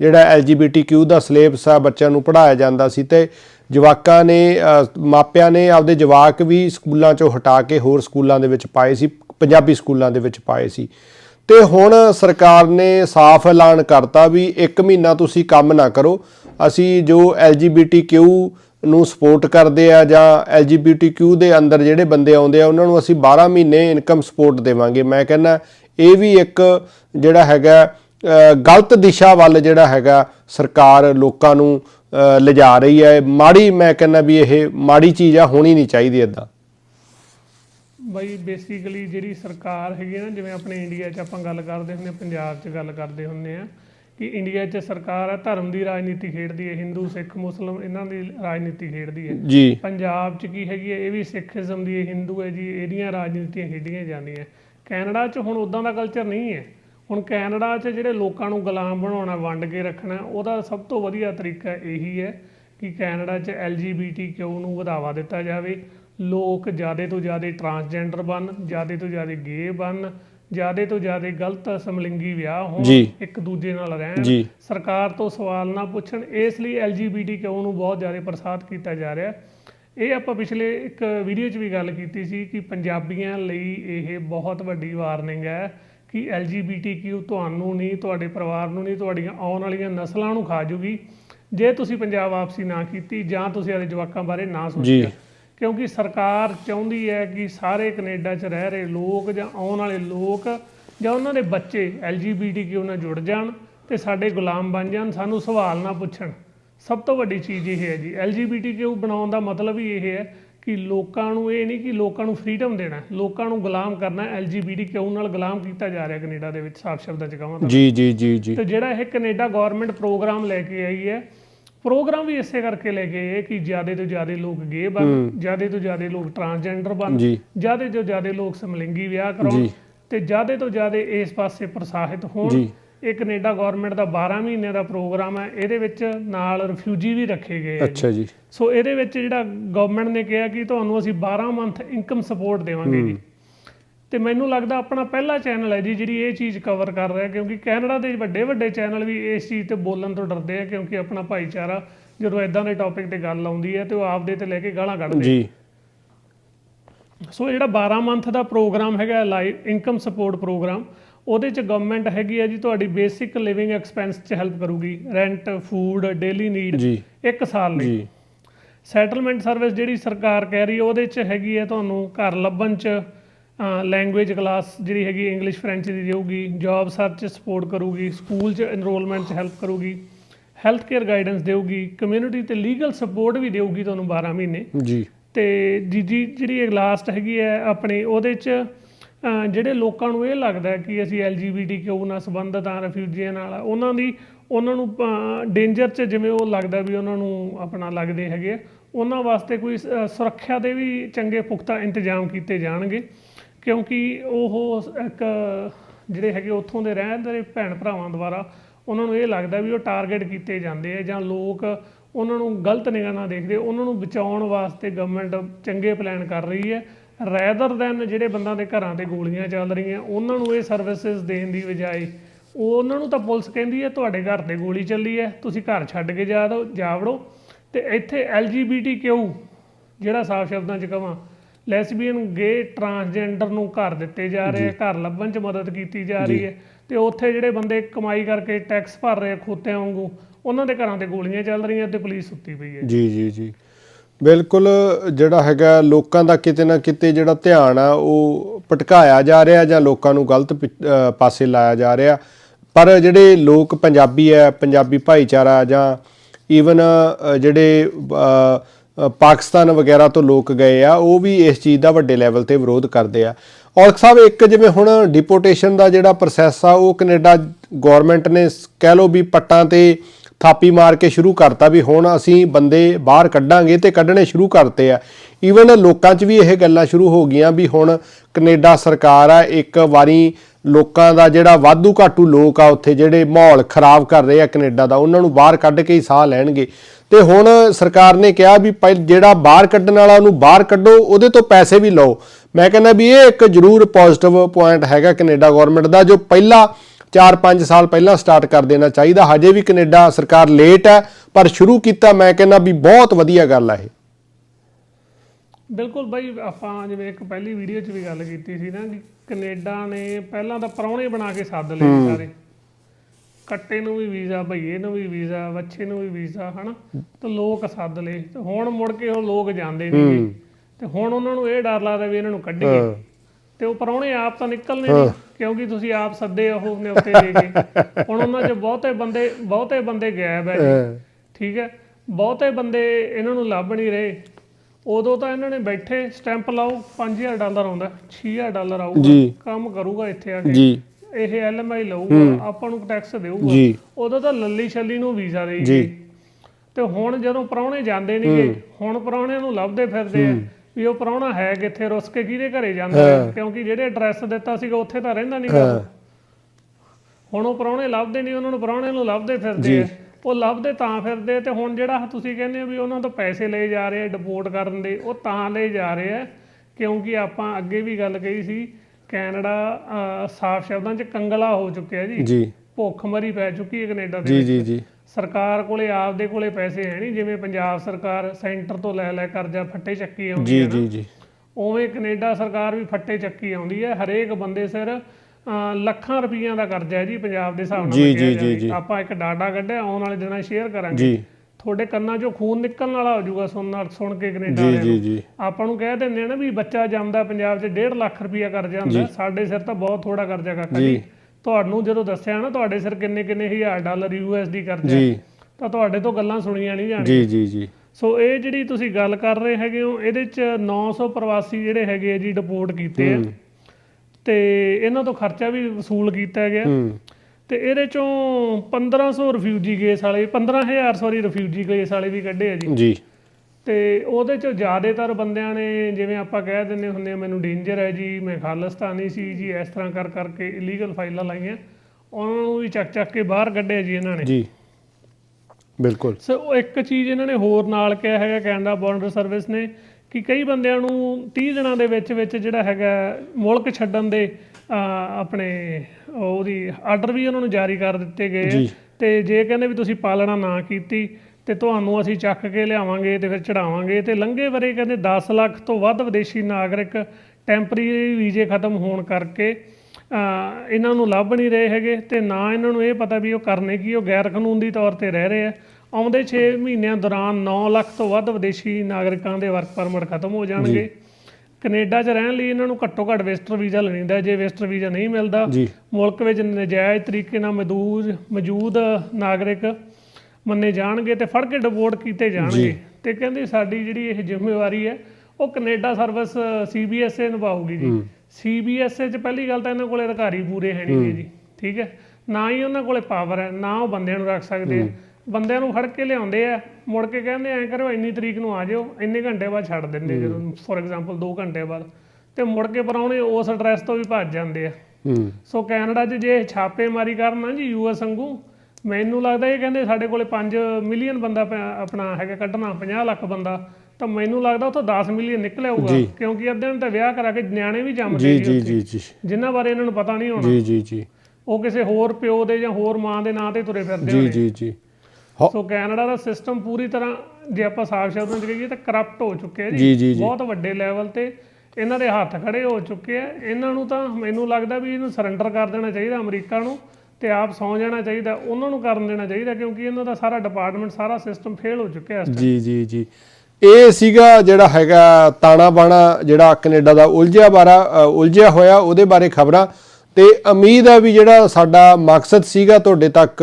ਜਿਹੜਾ LGBTQ ਦਾ ਸਿਲੇਬਸ ਆ, ਬੱਚਿਆਂ ਨੂੰ ਪੜ੍ਹਾਇਆ ਜਾਂਦਾ ਸੀ ਤੇ ਜਵਾਕਾਂ ਨੇ ਮਾਪਿਆਂ ਨੇ ਆਪਦੇ ਜਵਾਕ ਵੀ ਸਕੂਲਾਂ ਚੋਂ ਹਟਾ ਕੇ ਹੋਰ ਸਕੂਲਾਂ ਦੇ ਵਿੱਚ ਪਾਏ ਸੀ। ਪੰਜਾਬੀ ਸਕੂਲਾਂ ਦੇ ਵਿੱਚ ਪਾਏ ਸੀ। ਤੇ ਹੁਣ ਸਰਕਾਰ ਨੇ ਸਾਫ਼ ਐਲਾਨ ਕਰਤਾ ਵੀ 1 ਮਹੀਨਾ ਤੁਸੀਂ ਕੰਮ ਨਾ ਕਰੋ। ਅਸੀਂ ਜੋ LGBTQ ਨੂੰ ਸਪੋਰਟ ਕਰਦੇ ਆ ਜਾਂ LGBTQ ਦੇ ਅੰਦਰ ਜਿਹੜੇ ਬੰਦੇ ਆਉਂਦੇ ਆ, ਉਹਨਾਂ ਨੂੰ ਅਸੀਂ 12 ਮਹੀਨੇ ਇਨਕਮ ਸਪੋਰਟ ਦੇਵਾਂਗੇ। ਮੈਂ ਕਹਿੰਦਾ, ਇਹ ਵੀ ਇੱਕ ਜਿਹੜਾ ਹੈਗਾ ਗਲਤ ਦਿਸ਼ਾ ਵੱਲ ਜਿਹੜਾ ਹੈਗਾ ਸਰਕਾਰ ਲੋਕਾਂ ਨੂੰ ਲਿਜਾ ਰਹੀ ਹੈ। ਮਾੜੀ, ਮੈਂ ਕਹਿੰਦਾ ਵੀ ਇਹ ਮਾੜੀ ਚੀਜ਼ ਆ, ਹੋਣੀ ਨਹੀਂ ਚਾਹੀਦੀ ਇਦਾਂ ਬਈ ਬੇਸਿਕਲੀ ਜਿਹੜੀ ਸਰਕਾਰ ਹੈਗੀ ਹੈ ਨਾ ਜਿਵੇਂ ਆਪਣੇ ਇੰਡੀਆ 'ਚ ਆਪਾਂ ਗੱਲ ਕਰਦੇ ਹੁੰਦੇ ਪੰਜਾਬ 'ਚ ਗੱਲ ਕਰਦੇ ਹੁੰਦੇ ਆ ਕਿ ਇੰਡੀਆ 'ਚ ਸਰਕਾਰ ਹੈ ਧਰਮ ਦੀ ਰਾਜਨੀਤੀ ਖੇਡਦੀ ਹੈ ਹਿੰਦੂ ਸਿੱਖ ਮੁਸਲਮ ਇਹਨਾਂ ਦੀ ਰਾਜਨੀਤੀ ਖੇਡਦੀ ਹੈ। ਜੀ। ਪੰਜਾਬ 'ਚ ਕੀ ਹੈਗੀ ਹੈ ਇਹ ਵੀ ਸਿੱਖੀਜ਼ਮ ਦੀ ਹੈ ਹਿੰਦੂ ਹੈ ਜੀ ਇਹਦੀਆਂ ਰਾਜਨੀਤੀਆਂ ਖੇਡੀਆਂ ਜਾਂਦੀਆਂ। ਕੈਨੇਡਾ 'ਚ ਹੁਣ ਉਦਾਂ ਦਾ ਕਲਚਰ ਨਹੀਂ ਹੈ। ਹੁਣ ਕੈਨੇਡਾ 'ਚ ਜਿਹੜੇ ਲੋਕਾਂ ਨੂੰ ਗੁਲਾਮ ਬਣਾਉਣਾ ਵੰਡ ਕੇ ਰੱਖਣਾ ਉਹਦਾ ਸਭ ਤੋਂ ਵਧੀਆ ਤਰੀਕਾ ਇਹੀ ਹੈ ਕਿ ਕੈਨੇਡਾ 'ਚ LGBTQ ਨੂੰ ਵਧਾਵਾ ਦਿੱਤਾ ਜਾਵੇ। ਲੋਕ ਜਿਆਦੇ ਤੋਂ ਜਿਆਦੇ ਟਰਾਂਸਜੈਂਡਰ ਬਣ ਜਿਆਦੇ ਤੋਂ ਜਿਆਦੇ ਗੇ ਬਣ ਜਿਆਦੇ ਤੋਂ ਜਿਆਦੇ ਗਲਤ ਸਮਲਿੰਗੀ ਵਿਆਹ ਹੋਣ। ਇੱਕ ਦੂਜੇ ਨਾਲ ਰਹਿਣ। ਸਰਕਾਰ ਤੋਂ ਸਵਾਲ ਨਾ ਪੁੱਛਣ ਇਸ ਲਈ LGBTQ ਨੂੰ ਬਹੁਤ ਜ਼ਿਆਦਾ ਪ੍ਰਸਾਦ ਕੀਤਾ ਜਾ ਰਿਹਾ ਇਹ ਆਪਾਂ ਪਿਛਲੇ ਇੱਕ ਵੀਡੀਓ 'ਚ ਵੀ ਗੱਲ ਕੀਤੀ ਸੀ ਕਿ ਪੰਜਾਬੀਆਂ ਲਈ ਇਹ ਬਹੁਤ ਵੱਡੀ ਵਾਰਨਿੰਗ ਹੈ ਕਿ LGBTQ ਤੁਹਾਨੂੰ ਨਹੀਂ ਤੁਹਾਡੇ ਪਰਿਵਾਰ ਨੂੰ ਨਹੀਂ ਤੁਹਾਡੀਆਂ ਆਉਣ ਵਾਲੀਆਂ ਨਸਲਾਂ ਨੂੰ ਖਾ ਜੂਗੀ ਜੇ ਤੁਸੀਂ ਪੰਜਾਬ ਵਾਪਸੀ ਨਾ ਕੀਤੀ ਜਾਂ ਤੁਸੀਂ ਆਪਣੇ ਜਵਾਕਾਂ ਬਾਰੇ ਨਾ। ਸੋਚਿਆ ਕਿਉਂਕਿ ਸਰਕਾਰ ਚਾਹੁੰਦੀ ਹੈ ਕਿ ਸਾਰੇ ਕੈਨੇਡਾ 'ਚ ਰਹਿ ਰਹੇ ਲੋਕ ਜਾਂ ਆਉਣ ਵਾਲੇ ਲੋਕ ਜਾਂ ਉਹਨਾਂ ਦੇ ਬੱਚੇ LGBTQ ਨਾਲ ਜੁੜ ਜਾਣ ਤੇ ਸਾਡੇ ਗੁਲਾਮ ਬਣ ਜਾਣ ਸਾਨੂੰ ਸਵਾਲ ਨਾ ਪੁੱਛਣ। ਸਭ ਤੋਂ ਵੱਡੀ ਚੀਜ਼ ਇਹ ਹੈ ਜੀ LGBTQ ਬਣਾਉਣ ਦਾ ਮਤਲਬ ਹੀ ਇਹ ਹੈ ਕਿ ਲੋਕਾਂ ਨੂੰ ਇਹ ਨਹੀਂ ਕਿ ਲੋਕਾਂ ਨੂੰ ਫ੍ਰੀडम ਦੇਣਾ ਲੋਕਾਂ ਨੂੰ ਗੁਲਾਮ ਕਰਨਾ LGBTQ ਨਾਲ ਗੁਲਾਮ ਕੀਤਾ ਜਾ ਰਿਹਾ ਕੈਨੇਡਾ ਦੇ ਵਿੱਚ ਸਾਫ਼ ਸ਼ਬਦਾਂ ਚ ਕਹਾਂ ਤਾਂ। ਜੀ ਜੀ ਜੀ ਜੀ। ਤੇ ਜਿਹੜਾ ਇਹ ਕੈਨੇਡਾ ਗਵਰਨਮੈਂਟ ਪ੍ਰੋਗਰਾਮ ਲੈ ਕੇ ਆਈ ਹੈ ਪ੍ਰੋਗਰਾਮ ਵੀ ਇਸੇ ਕਰਕੇ ਲੈ ਕੇ ਆਏ ਕਿ ਜ਼ਿਆਦਾ ਤੋਂ ਜ਼ਿਆਦਾ ਲੋਕ ਗੇ ਬਣ ਜ਼ਿਆਦਾ ਤੋਂ ਜ਼ਿਆਦਾ ਲੋਕ ਟਰਾਂਸਜੈਂਡਰ ਬਣ ਜ਼ਿਆਦਾ ਤੋਂ ਜ਼ਿਆਦਾ ਲੋਕ ਸਮਲਿੰਗੀ ਵਿਆਹ ਕਰਾਉਣ। ਤੇ ਜ਼ਿਆਦਾ ਤੋਂ ਜ਼ਿਆਦਾ ਇਸ ਪਾਸੇ ਪ੍ਰਸਾਹਿਤ ਹੋਣ। ਇਹ ਕੈਨੇਡਾ ਗਵਰਨਮੈਂਟ ਦਾ 12 ਮਹੀਨਿਆਂ ਦਾ ਪ੍ਰੋਗਰਾਮ ਹੈ। ਇਹਦੇ ਵਿੱਚ ਨਾਲ ਰਿਫਿਊਜੀ ਵੀ ਰੱਖੇ ਗਏ। ਅੱਛਾ ਜੀ। ਸੋ ਇਹਦੇ ਵਿੱਚ ਜਿਹੜਾ ਗਵਰਨਮੈਂਟ ਨੇ ਕਿਹਾ ਕਿ ਤੁਹਾਨੂੰ ਅਸੀਂ 12 ਮੰਥ ਇਨਕਮ ਸਪੋਰਟ ਦੇਵਾਂਗੇ ਜੀ। ਤੇ ਮੈਨੂੰ ਲੱਗਦਾ ਆਪਣਾ ਪਹਿਲਾ ਚੈਨਲ ਹੈ ਜੀ ਜਿਹੜੀ ਇਹ ਚੀਜ਼ ਕਵਰ ਕਰ ਰਿਹਾ ਕਿਉਂਕਿ ਕੈਨੇਡਾ ਦੇ ਵੱਡੇ ਵੱਡੇ ਚੈਨਲ ਵੀ ਇਸ ਚੀਜ਼ ਤੇ ਬੋਲਣ ਤੋਂ ਡਰਦੇ ਆ ਕਿਉਂਕਿ ਆਪਣਾ ਭਾਈਚਾਰਾ ਜਦੋਂ ਇਦਾਂ ਦੇ ਟੌਪਿਕ ਤੇ ਗੱਲ ਆਉਂਦੀ ਹੈ ਤੇ ਉਹ ਆਪਦੇ ਤੇ ਲੈ ਕੇ ਗਾਲਾਂ ਕੱਢਦੇ। ਜੀ। ਸੋ ਜਿਹੜਾ 12 ਮੰਥ ਦਾ ਪ੍ਰੋਗਰਾਮ ਹੈਗਾ ਲਾਈਵ ਇਨਕਮ ਸਪੋਰਟ ਪ੍ਰੋਗਰਾਮ ਉਹਦੇ ਚ ਗਵਰਨਮੈਂਟ ਹੈਗੀ ਹੈ ਜੀ ਤੁਹਾਡੀ ਬੇਸਿਕ ਲਿਵਿੰਗ ਐਕਸਪੈਂਸ ਚ ਹੈਲਪ ਕਰੂਗੀ। ਰੈਂਟ ਫੂਡ ਡੇਲੀ ਨੀਡ ਜੀ। ਇੱਕ ਸਾਲ ਲਈ। ਜੀ। ਸੈਟਲਮੈਂਟ ਸਰਵਿਸ ਜਿਹੜੀ ਸਰਕਾਰ ਕਹਿ ਰਹੀ ਹੈ ਉਹਦੇ ਚ ਹੈਗੀ ਹੈ ਤੁਹਾਨੂੰ ਘਰ ਲੱਭਣ ਚ ਲੈਂਗੁਏਜ ਕਲਾਸ ਜਿਹੜੀ ਹੈਗੀ ਇੰਗਲਿਸ਼ ਫ੍ਰੈਂਚ ਦੀ ਦੇਊਗੀ ਜੌਬ ਸਰਚ ਸਪੋਰਟ ਕਰੂਗੀ ਸਕੂਲ ਚ ਐਨਰੋਲਮੈਂਟ ਚ ਹੈਲਪ ਕਰੂਗੀ ਹੈਲਥ ਕੇਅਰ ਗਾਈਡੈਂਸ ਦੇਊਗੀ ਕਮਿਊਨਿਟੀ ਤੇ ਲੀਗਲ ਸਪੋਰਟ ਵੀ ਦੇਊਗੀ ਤੁਹਾਨੂੰ 12 ਮਹੀਨੇ। ਜੀ। ਤੇ ਜੀ ਜੀ ਜਿਹੜੀ ਇਹ ਲਾਸਟ ਹੈਗੀ ਹੈ ਆਪਣੀ ਉਹਦੇ ਚ ਜਿਹੜੇ ਲੋਕਾਂ ਨੂੰ ਇਹ ਲੱਗਦਾ ਕਿ ਅਸੀਂ ਐਲਜੀਬੀਟੀਕਿਊ ਨਾਲ ਸੰਬੰਧਿਤ ਆ ਰਿਫਿਊਜੀਆਂ ਨਾਲ ਉਹਨਾਂ ਦੀ ਉਹਨਾਂ ਨੂੰ ਡੇਂਜਰ ਚ ਜਿਵੇਂ ਉਹ ਲੱਗਦਾ ਵੀ ਉਹਨਾਂ ਨੂੰ ਆਪਣਾ ਲੱਗਦੇ ਹੈਗੇ ਉਹਨਾਂ ਵਾਸਤੇ ਕੋਈ ਸੁਰੱਖਿਆ ਦੇ ਵੀ ਚੰਗੇ ਪੁਖਤਾ ਇੰਤਜ਼ਾਮ ਕੀਤੇ ਜਾਣਗੇ। ਕਿਉਂਕਿ ਉਹ ਇੱਕ ਜਿਹੜੇ ਹੈਗੇ ਉੱਥੋਂ ਦੇ ਰਹਿਣ ਦੇ ਭੈਣ ਭਰਾਵਾਂ ਦੁਆਰਾ ਉਹਨਾਂ ਨੂੰ ਇਹ ਲੱਗਦਾ ਵੀ ਉਹ ਟਾਰਗੇਟ ਕੀਤੇ ਜਾਂਦੇ ਆ ਜਾਂ ਲੋਕ ਉਹਨਾਂ ਨੂੰ ਗਲਤ ਨਿਗਾਹ ਨਾਲ ਦੇਖਦੇ, ਉਹਨਾਂ ਨੂੰ ਬਚਾਉਣ ਵਾਸਤੇ ਗਵਰਨਮੈਂਟ ਚੰਗੇ ਪਲਾਨ ਕਰ ਰਹੀ ਹੈ। ਰੈਦਰ ਦੈਨ ਜਿਹੜੇ ਬੰਦਾਂ ਦੇ ਘਰਾਂ ਤੇ ਗੋਲੀਆਂ ਚੱਲ ਰਹੀਆਂ, ਉਹਨਾਂ ਨੂੰ ਇਹ ਸਰਵਿਸਿਜ਼ ਦੇਣ ਦੀ ਬਜਾਏ ਉਹ ਉਹਨਾਂ ਨੂੰ ਤਾਂ ਪੁਲਿਸ ਕਹਿੰਦੀ ਹੈ, ਤੁਹਾਡੇ ਘਰ ਤੇ ਗੋਲੀ ਚੱਲੀ ਹੈ, ਤੁਸੀਂ ਘਰ ਛੱਡ ਕੇ ਜਾ ਦਿਓ ਜਾ ਵੜੋ। ਤੇ ਇੱਥੇ LGBTQ ਜਿਹੜਾ ਸਾਫ਼ ਸ਼ਬਦਾਂ 'ਚ ਕਹਾਂ ਲੈਸਬੀਅਨ ਗੇ ਟਰਾਂਸਜੈਂਡਰ ਨੂੰ ਘਰ ਦਿੱਤੇ ਜਾ ਰਹੇ ਆ ਘਰ ਲੱਭਣ 'ਚ ਮਦਦ ਕੀਤੀ ਜਾ ਰਹੀ ਹੈ। ਤੇ ਉੱਥੇ ਜਿਹੜੇ ਬੰਦੇ ਕਮਾਈ ਕਰਕੇ ਟੈਕਸ ਭਰ ਰਹੇ ਖੋਤਿਆਂ ਵਾਂਗੂ ਉਹਨਾਂ ਦੇ ਘਰਾਂ ਤੇ ਗੋਲੀਆਂ ਚੱਲ ਰਹੀਆਂ ਤੇ ਪੁਲਿਸ ਸੁੱਤੀ ਪਈ ਹੈ। ਜੀ ਜੀ ਜੀ। ਬਿਲਕੁਲ ਜਿਹੜਾ ਹੈਗਾ ਲੋਕਾਂ ਦਾ ਕਿਤੇ ਨਾ ਕਿਤੇ ਜਿਹੜਾ ਧਿਆਨ ਆ ਉਹ ਭਟਕਾਇਆ ਜਾ ਰਿਹਾ ਜਾਂ ਲੋਕਾਂ ਨੂੰ ਗਲਤ ਪਾਸੇ ਲਾਇਆ ਜਾ ਰਿਹਾ। ਪਰ ਜਿਹੜੇ ਲੋਕ ਪੰਜਾਬੀ ਹੈ ਪੰਜਾਬੀ ਭਾਈਚਾਰਾ ਜਾਂ ਈਵਨ ਜਿਹੜੇ ਪਾਕਿਸਤਾਨ ਵਗੈਰਾ ਤੋਂ ਲੋਕ ਗਏ ਆ, ਉਹ ਵੀ ਇਸ ਚੀਜ਼ ਦਾ ਵੱਡੇ ਲੈਵਲ ਤੇ ਵਿਰੋਧ ਕਰਦੇ ਆ। ਔਲਖ ਸਾਹਿਬ, ਇੱਕ ਜਿਵੇਂ ਹੁਣ ਡਿਪੋਰਟੇਸ਼ਨ ਦਾ ਜਿਹੜਾ ਪ੍ਰੋਸੈਸ ਆ, ਉਹ ਕੈਨੇਡਾ ਗਵਰਨਮੈਂਟ ਨੇ ਕਹਿ ਲਓ ਵੀ ਪੱਟਾਂ ਤੇ ਥਾਪੀ ਮਾਰ ਕੇ ਸ਼ੁਰੂ ਕਰਤਾ ਵੀ ਹੁਣ ਅਸੀਂ ਬੰਦੇ ਬਾਹਰ ਕੱਢਾਂਗੇ ਤੇ ਕੱਢਣੇ ਸ਼ੁਰੂ ਕਰਤੇ ਆ। ਈਵਨ ਲੋਕਾਂ 'ਚ ਵੀ ਇਹ ਗੱਲਾਂ ਸ਼ੁਰੂ ਹੋ ਗਈਆਂ ਵੀ ਹੁਣ ਕੈਨੇਡਾ ਸਰਕਾਰ ਆ, ਇੱਕ ਵਾਰੀ ਲੋਕਾਂ ਦਾ ਜਿਹੜਾ ਵਾਧੂ ਘਾਟੂ ਲੋਕ ਆ ਉੱਥੇ ਜਿਹੜੇ ਮਾਹੌਲ ਖਰਾਬ ਕਰ ਰਹੇ ਆ ਕੈਨੇਡਾ ਦਾ, ਉਹਨਾਂ ਨੂੰ ਬਾਹਰ ਕੱਢ ਕੇ ਹੀ ਸਾਹ ਲੈਣਗੇ। ਤੇ ਹੁਣ ਸਰਕਾਰ ਨੇ ਕਿਹਾ ਵੀ ਪਹਿ- ਜਿਹੜਾ ਬਾਹਰ ਕੱਢਣ ਵਾਲਾ ਉਹਨੂੰ ਬਾਹਰ ਕੱਢੋ, ਉਹਦੇ ਤੋਂ ਪੈਸੇ ਵੀ ਲਓ। ਮੈਂ ਕਹਿੰਦਾ ਵੀ ਇਹ ਇੱਕ ਜ਼ਰੂਰ ਪੋਜ਼ਿਟਿਵ ਪੁਆਇੰਟ ਹੈਗਾ ਕੈਨੇਡਾ ਗਵਰਨਮੈਂਟ ਦਾ, ਜੋ ਪਹਿਲਾਂ 4-5 ਸਾਲ ਪਹਿਲਾਂ ਸਟਾਰਟ ਕਰ ਦੇਣਾ ਚਾਹੀਦਾ। ਹਜੇ ਵੀ ਕੈਨੇਡਾ ਸਰਕਾਰ ਲੇਟ ਹੈ, ਪਰ ਸ਼ੁਰੂ ਕੀਤਾ ਮੈਂ ਕਹਿੰਦਾ ਵੀ ਬਹੁਤ ਵਧੀਆ ਗੱਲ ਆ ਇਹ। ਬਿਲਕੁਲ ਬਾਈ, ਆਪਾਂ ਜਿਵੇਂ ਇੱਕ ਪਹਿਲੀ ਵੀਡੀਓ 'ਚ ਵੀ ਗੱਲ ਕੀਤੀ ਸੀ ਨਾ ਕਿ ਕੈਨੇਡਾ ਨੇ ਪਹਿਲਾਂ ਤਾਂ ਪਰੌਣੇ ਬਣਾ ਕੇ ਸੱਦ ਲਏ ਸਾਰੇ। ਕੱਟੇ ਨੂੰ ਵੀ ਵੀਜ਼ਾ ਭਈਏ ਨੂੰ ਵੀ ਵੀਜ਼ਾ ਵੱਛੇ ਨੂੰ ਵੀ ਵੀਜ਼ਾ ਹਨਾ? ਤੇ ਲੋਕ ਸੱਦ ਲਏ। ਤੇ ਹੁਣ ਮੁੜ ਕੇ ਉਹ ਲੋਕ ਜਾਂਦੇ ਨਹੀਂ। ਤੇ ਹੁਣ ਉਹਨਾਂ ਨੂੰ ਇਹ ਡਰ ਲੱਗਦਾ ਵੀ ਇਹਨਾਂ ਨੂੰ ਕੱਢੀਏ। ਤੇ ਉਹ ਪਰੌਣੇ ਆਪ ਤਾਂ ਨਿਕਲਨੇ ਨਹੀਂ ਕਿਉਂਕਿ ਤੁਸੀਂ ਆਪ ਸੱਦੇ ਉਹ ਨੇ ਉੱਤੇ ਦੇ ਕੇ ਹੁਣ ਉਹਨਾਂ 'ਚ ਬਹੁਤੇ ਬੰਦੇ ਬਹੁਤੇ ਬੰਦੇ ਗਾਇਬ ਹੈ ਜੀ। ਠੀਕ ਹੈ? ਬਹੁਤੇ ਬੰਦੇ ਇਹਨਾਂ ਨੂੰ ਲੱਭ ਨਹੀਂ ਰਹੇ। ਉਦੋਂ ਤਾਂ ਇਹਨਾਂ ਨੇ ਬੈਠੇ ਸਟੈਂਪ ਲਾਓ 5000 ਡਾਲਰ ਆਉਂਦਾ 6000 ਡਾਲਰ ਆਊਗਾ ਜੀ। ਕੰਮ ਕਰੂਗਾ ਇੱਥੇ ਆ ਕੇ। ਜੀ। ਇਹ ਐਲਐਮਆਈ ਲਊਗਾ ਆਪਾਂ ਨੂੰ ਟੈਕਸ ਦੇਊਗਾ। ਜੀ। ਉਦੋਂ ਤਾਂ ਲੱਲੀ ਛੱਲੀ ਨੂੰ ਵੀਜ਼ਾ ਦੇਈ ਜੀ। ਤੇ ਹੁਣ ਜਦੋਂ ਪ੍ਰਾਹੁਣੇ ਜਾਂਦੇ ਨਹੀਂਗੇ ਹੁਣ ਪ੍ਰਾਹੁਣਿਆਂ ਨੂੰ ਲੱਭਦੇ ਫਿਰਦੇ ਆ ਵੀ ਉਹ ਪ੍ਰਾਹੁਣਾ ਹੈ ਕਿੱਥੇ ਰੁੱਸ ਕੇ ਕਿਹਦੇ ਘਰੇ ਜਾਂਦਾ ਹੈ? ਕਿਉਂਕਿ ਜਿਹੜੇ ਐਡਰੈਸ ਦਿੱਤਾ ਸੀਗਾ ਉੱਥੇ ਤਾਂ ਰਹਿੰਦਾ ਨਹੀਂਗਾ ਹਾਂ। ਹੁਣ ਉਹ ਪ੍ਰਾਹੁਣੇ ਲੱਭਦੇ ਨਹੀਂ ਉਹਨਾਂ ਨੂੰ ਪ੍ਰਾਹੁਣਿਆਂ ਨੂੰ ਲੱਭਦੇ ਫਿਰਦੇ ਆ। ਉਹ ਲੱਭਦੇ ਤਾਂ ਫਿਰਦੇ ਤੇ ਹੁਣ ਜਿਹੜਾ ਤੁਸੀਂ ਕਹਿੰਦੇ ਹੋ ਵੀ ਉਹਨਾਂ ਤੋਂ ਪੈਸੇ ਲਏ ਜਾ ਰਹੇ ਆ ਡਿਪੋਰਟ ਕਰਨ ਦੇ ਉਹ ਤਾਂ ਲਏ ਜਾ ਰਹੇ ਆ ਕਿਉਂਕਿ ਆਪਾਂ ਅੱਗੇ ਵੀ ਗੱਲ ਕਹੀ ਸੀ ਕੈਨੇਡਾ ਸਾਫ਼ ਸ਼ਬਦਾਂ 'ਚ ਕੰਗਲਾ ਹੋ ਚੁੱਕਿਆ ਜੀ। ਜੀ। ਭੁੱਖਮਰੀ ਪੈ ਚੁੱਕੀ ਹੈ ਕੈਨੇਡਾ ਦੇ ਜੀ ਜੀ ਜੀ। ਸਰਕਾਰ ਕੋਲੇ ਆਪਦੇ ਕੋਲੇ ਪੈਸੇ ਹੈ ਨਹੀਂ ਜਿਵੇਂ ਪੰਜਾਬ ਸਰਕਾਰ ਸੈਂਟਰ ਤੋਂ ਲੈ ਲੈ ਕਰਜ਼ਾ ਫੱਟੇ ਚੱਕੀ ਆਉਂਦੀ ਜੀ ਹੈ ਨਾ। ਜੀ ਜੀ। ਉਵੇਂ ਕੈਨੇਡਾ ਸਰਕਾਰ ਵੀ ਫੱਟੇ ਚੱਕੀ ਆਉਂਦੀ ਹੈ ਹਰੇਕ ਬੰਦੇ ਸਿਰ ਲੱਖਾਂ ਰੁਪਈਆਂ ਦਾ ਕਰਜ਼ਾ ਹੈ ਜੀ ਪੰਜਾਬ ਦੇ ਹਿਸਾਬ ਨਾਲ ਜੀ, ਜੀ, ਜੀ। ਆਪਾਂ ਇੱਕ ਡਾਟਾ ਕੱਢਿਆ ਆਉਣ ਵਾਲੇ ਦਿਨਾਂ ਸ਼ੇਅਰ ਕਰਾਂਗੇ। ਜੀ। ਤੁਹਾਡੇ ਕੰਨਾਂ 'ਚੋਂ ਖੂਨ ਨਿਕਲਣ ਵਾਲਾ ਹੋ ਜਾਊਗਾ ਸੁਣ ਨਾਲ ਸੁਣ ਕੇ ਕੈਨੇਡਾ ਵਾਲਿਆਂ ਜੀ ਨੂੰ। ਜੀ। ਆਪਾਂ ਨੂੰ ਕਹਿ ਦਿੰਦੇ ਆ ਨਾ ਵੀ ਬੱਚਾ ਜੰਮਦਾ ਪੰਜਾਬ 'ਚ 1.5 ਲੱਖ ਰੁਪਈਆ ਕਰਜ਼ਾ ਹੁੰਦਾ ਸਾਡੇ ਸਿਰ ਤਾਂ ਬਹੁਤ ਥੋੜਾ ਕਰਜ਼ਾ ਕਾਕਾ ਜੀ। ਤੁਹਾਨੂੰ ਜਦੋਂ ਦੱਸਿਆ ਨਾ ਤੁਹਾਡੇ ਸਿਰ ਕਿੰਨੇ ਕਿੰਨੇ ਹਜ਼ਾਰ ਡਾਲਰ ਯੂਐਸਡੀ ਕਰਜ਼ਾ ਜੀ। ਤਾਂ ਤੁਹਾਡੇ ਤੋਂ ਗੱਲਾਂ ਸੁਣੀਆਂ ਨਹੀਂ ਜਾਣੀਆਂ। ਜੀ ਜੀ ਜੀ। ਸੋ ਇਹ ਜਿਹੜੀ ਤੁਸੀਂ ਗੱਲ ਕਰ ਰਹੇ ਹੈਗੇ ਹੋ ਇਹਦੇ ਚ 900 ਪ੍ਰਵਾਸੀ ਜਿਹੜੇ ਹੈਗੇ ਜੀ ਡਿਪੋਰਟ ਕੀਤੇ ਆ। ਤੇ ਇਹਨਾਂ ਤੋਂ ਖਰਚਾ ਵੀ ਵਸੂਲ ਕੀਤਾ ਗਿਆ। ਤੇ ਇਹਦੇ ਚੋਂ 1500 ਰਿਫਿਊਜੀ ਕੇਸ ਵਾਲੇ 15000 ਸੌਰੀ ਰਿਫਿਊਜੀ ਕੇਸ ਵਾਲੇ ਵੀ ਕੱਢੇ ਆ ਜੀ। ਜੀ। ਤੇ ਉਹਦੇ ਚ ਜ਼ਿਆਦਾਤਰ ਬੰਦਿਆਂ ਨੇ ਜਿਵੇਂ ਆਪਾਂ ਕਹਿ ਦਿੰਦੇ ਹੁੰਦੇ ਆ ਮੈਨੂੰ ਡੇਂਜਰ ਹੈ ਜੀ ਮੈਂ ਖਾਲਿਸਤਾਨੀ ਸੀ ਜੀ ਇਸ ਤਰ੍ਹਾਂ ਕਰ ਕਰਕੇ ਇਲੀਗਲ ਫਾਈਲਾਂ ਲਾਈਆਂ। ਉਹਨਾਂ ਨੂੰ ਵੀ ਚੱਕ ਚੱਕ ਕੇ ਬਾਹਰ ਕੱਢਿਆ ਜੀ ਇਹਨਾਂ ਨੇ। ਜੀ। ਬਿਲਕੁਲ। ਸੋ ਇੱਕ ਚੀਜ਼ ਇਹਨਾਂ ਨੇ ਹੋਰ ਨਾਲ ਕਿਹਾ ਹੈਗਾ ਕੈਨੇਡਾ ਬਾਰਡਰ ਸਰਵਿਸ ਨੇ। ਕਿ ਕਈ ਬੰਦਿਆਂ ਨੂੰ 30 ਦਿਨਾਂ ਦੇ ਵਿੱਚ ਵਿੱਚ ਜਿਹੜਾ ਹੈਗਾ ਮੁਲਕ ਛੱਡਣ ਦੇ ਆਪਣੇ ਉਹਦੀ ਆਰਡਰ ਵੀ ਉਹਨਾਂ ਨੂੰ ਜਾਰੀ ਕਰ ਦਿੱਤੇ ਗਏ। ਤੇ ਜੇ ਕਹਿੰਦੇ ਵੀ ਤੁਸੀਂ ਪਾਲਣਾ ਨਾ ਕੀਤੀ ਤੇ ਤੁਹਾਨੂੰ ਅਸੀਂ ਚੱਕ ਕੇ ਲਿਆਵਾਂਗੇ ਤੇ ਫਿਰ ਚੜਾਵਾਂਗੇ ਤੇ ਲੰਘੇ ਵਰੇ ਕਹਿੰਦੇ 10 ਲੱਖ ਤੋਂ ਵੱਧ ਵਿਦੇਸ਼ੀ ਨਾਗਰਿਕ ਟੈਂਪਰੇਰੀ ਵੀਜ਼ੇ ਖਤਮ ਹੋਣ ਕਰਕੇ ਇਹਨਾਂ ਨੂੰ ਲੱਭ ਨਹੀਂ ਰਹੇ ਹੈਗੇ ਤੇ ਨਾ ਇਹਨਾਂ ਨੂੰ ਇਹ ਪਤਾ ਵੀ ਉਹ ਕਰਨੇ ਕੀ ਉਹ ਗੈਰ ਕਾਨੂੰਨੀ ਤੌਰ ਤੇ ਰਹਿ ਰਹੇ ਆ ਆਉਂਦੇ 6 ਮਹੀਨਿਆਂ ਦੌਰਾਨ 9 ਲੱਖ ਤੋਂ ਵੱਧ ਵਿਦੇਸ਼ੀ ਨਾਗਰਿਕਾਂ ਦੇ ਵਰਕ ਪਰਮਿਟ ਖਤਮ ਹੋ ਜਾਣਗੇ। ਕੈਨੇਡਾ 'ਚ ਰਹਿਣ ਲਈ ਇਹਨਾਂ ਨੂੰ ਘੱਟੋ ਘੱਟ ਵਿਜ਼ਟਰ ਵੀਜ਼ਾ ਲੈਣੀਦਾ ਜੇ ਵਿਜ਼ਟਰ ਵੀਜ਼ਾ ਨਹੀਂ ਮਿਲਦਾ ਮੁਲਕ ਵਿੱਚ ਨਜਾਇਜ਼ ਤਰੀਕੇ ਨਾਲ ਮੌਜੂਦ ਮੌਜੂਦ ਨਾਗਰਿਕ ਮੰਨੇ ਜਾਣਗੇ ਤੇ ਫੜ ਕੇ ਡਿਪੋਰਟ ਕੀਤੇ ਜਾਣਗੇ। ਤੇ ਕਹਿੰਦੇ ਸਾਡੀ ਜਿਹੜੀ ਇਹ ਜ਼ਿੰਮੇਵਾਰੀ ਹੈ ਉਹ ਕੈਨੇਡਾ ਸਰਵਿਸ ਸੀਬੀਐਸਏ ਨਿਭਾਊਗੀ ਜੀ। ਸੀਬੀਐਸਏ 'ਚ ਪਹਿਲੀ ਗੱਲ ਤਾਂ ਇਹਨਾਂ ਕੋਲੇ ਅਧਿਕਾਰੀ ਪੂਰੇ ਹੈ ਨਹੀਂ ਜੀ। ਠੀਕ ਹੈ? ਨਾ ਹੀ ਉਹਨਾਂ ਕੋਲੇ ਪਾਵਰ ਹੈ ਨਾ ਉਹ ਬੰਦਿਆਂ ਨੂੰ ਰੱਖ ਸਕਦੇ ਆ। ਬੰਦਿਆਂ ਨੂੰ ਫੜ ਕੇ ਲਿਆਉਂਦੇ ਆ ਮੁੜ ਕੇ ਕਹਿੰਦੇ ਐਂ ਕਰੋ ਇੰਨੀ ਤਰੀਕ ਨੂੰ ਆ ਜਾਓ ਇੰਨੇ ਘੰਟੇ ਬਾਅਦ ਛੱਡ ਦਿੰਦੇ ਜਦੋਂ ਫੋਰ ਐਗਜ਼ਾਮਪਲ 2 ਘੰਟੇ ਬਾਅਦ। ਤੇ ਮੁੜ ਕੇ ਪਰਾਉਣੇ ਉਸ ਐਡਰੈਸ ਤੋਂ ਵੀ ਭੱਜ ਜਾਂਦੇ ਆ। ਹੂੰ। ਸੋ ਕੈਨੇਡਾ 'ਚ ਜੇ ਛਾਪੇਮਾਰੀ ਕਰਨ ਨਾ ਜੀ ਯੂਐਸ ਵਾਂਗੂ ਮੈਨੂੰ ਲੱਗਦਾ ਇਹ ਕਹਿੰਦੇ ਸਾਡੇ ਕੋਲੇ 5 ਮਿਲੀਅਨ ਬੰਦਾ ਆਪਣਾ ਹੈਗਾ ਕੱਢਣਾ 50 ਲੱਖ ਬੰਦਾ ਤਾਂ ਮੈਨੂੰ ਲੱਗਦਾ ਉੱਥੋਂ 10 ਮਿਲੀਅਨ ਨਿਕਲ ਆਊਗਾ ਜੀ। ਕਿਉਂਕਿ ਅੱਧੇ ਨੂੰ ਤਾਂ ਵਿਆਹ ਕਰਾ ਕੇ ਨਿਆਣੇ ਵੀ ਜੰਮਦੇ ਜੀ ਜੀ ਜੀ ਜੀ ਜੀ। ਜਿਨ੍ਹਾਂ ਬਾਰੇ ਇਹਨਾਂ ਨੂੰ ਪਤਾ ਨਹੀਂ ਹੋਣਾ। ਜੀ ਜੀ ਜੀ। ਉਹ ਕਿਸੇ ਹੋਰ ਪਿਓ ਦੇ ਜਾਂ ਹੋਰ ਮਾਂ ਦੇ ਨਾਂ ਤੇ ਤੁਰੇ ਫਿਰਦੇ ਜੀ ਹੋਣੇ। ਜੀ ਜੀ। ਹੋ- ਸੋ ਕੈਨੇਡਾ ਦਾ ਸਿਸਟਮ ਪੂਰੀ ਤਰ੍ਹਾਂ ਜੇ ਆਪਾਂ ਸਾਫ਼ ਸ਼ਬਦਾਂ 'ਚ ਕਹੀਏ ਤਾਂ ਕਰਪਟ ਹੋ ਚੁੱਕਿਆ ਜੀ। ਬਹੁਤ ਵੱਡੇ ਲੈਵਲ ਤੇ ਇਹਨਾਂ ਦੇ ਹੱਥ ਖੜੇ ਹੋ ਚੁੱਕੇ ਆ। ਇਹਨਾਂ ਨੂੰ ਤਾਂ ਮੈਨੂੰ ਲੱਗਦਾ ਵੀ ਇਹਨੂੰ ਸਰੈਂਡਰ ਕਰ ਦੇਣਾ ਚਾਹੀਦਾ ਅਮਰੀਕਾ ਨੂੰ ਤੇ ਆਪ ਸੌਂ ਜਾਣਾ ਚਾਹੀਦਾ ਉਹਨਾਂ ਨੂੰ ਕਰਨ ਦੇਣਾ ਚਾਹੀਦਾ ਕਿਉਂਕਿ ਇਹਨਾਂ ਦਾ ਸਾਰਾ ਡਿਪਾਰਟਮੈਂਟ ਸਾਰਾ ਸਿਸਟਮ ਫੇਲ ਹੋ ਚੁੱਕਿਆ ਇਸ ਜੀ ਜੀ ਜੀ। ਇਹ ਸੀਗਾ ਜਿਹੜਾ ਹੈਗਾ ਤਾਣਾ ਬਾਣਾ ਜਿਹੜਾ ਕੈਨੇਡਾ ਦਾ ਉਲਝਿਆ ਬਾਰਾ ਉਲਝਿਆ ਹੋਇਆ ਉਹਦੇ ਬਾਰੇ ਖਬਰਾਂ ਤੇ ਉਮੀਦ ਹੈ ਵੀ ਜਿਹੜਾ ਸਾਡਾ ਮਕਸਦ ਸੀਗਾ ਤੁਹਾਡੇ ਤੱਕ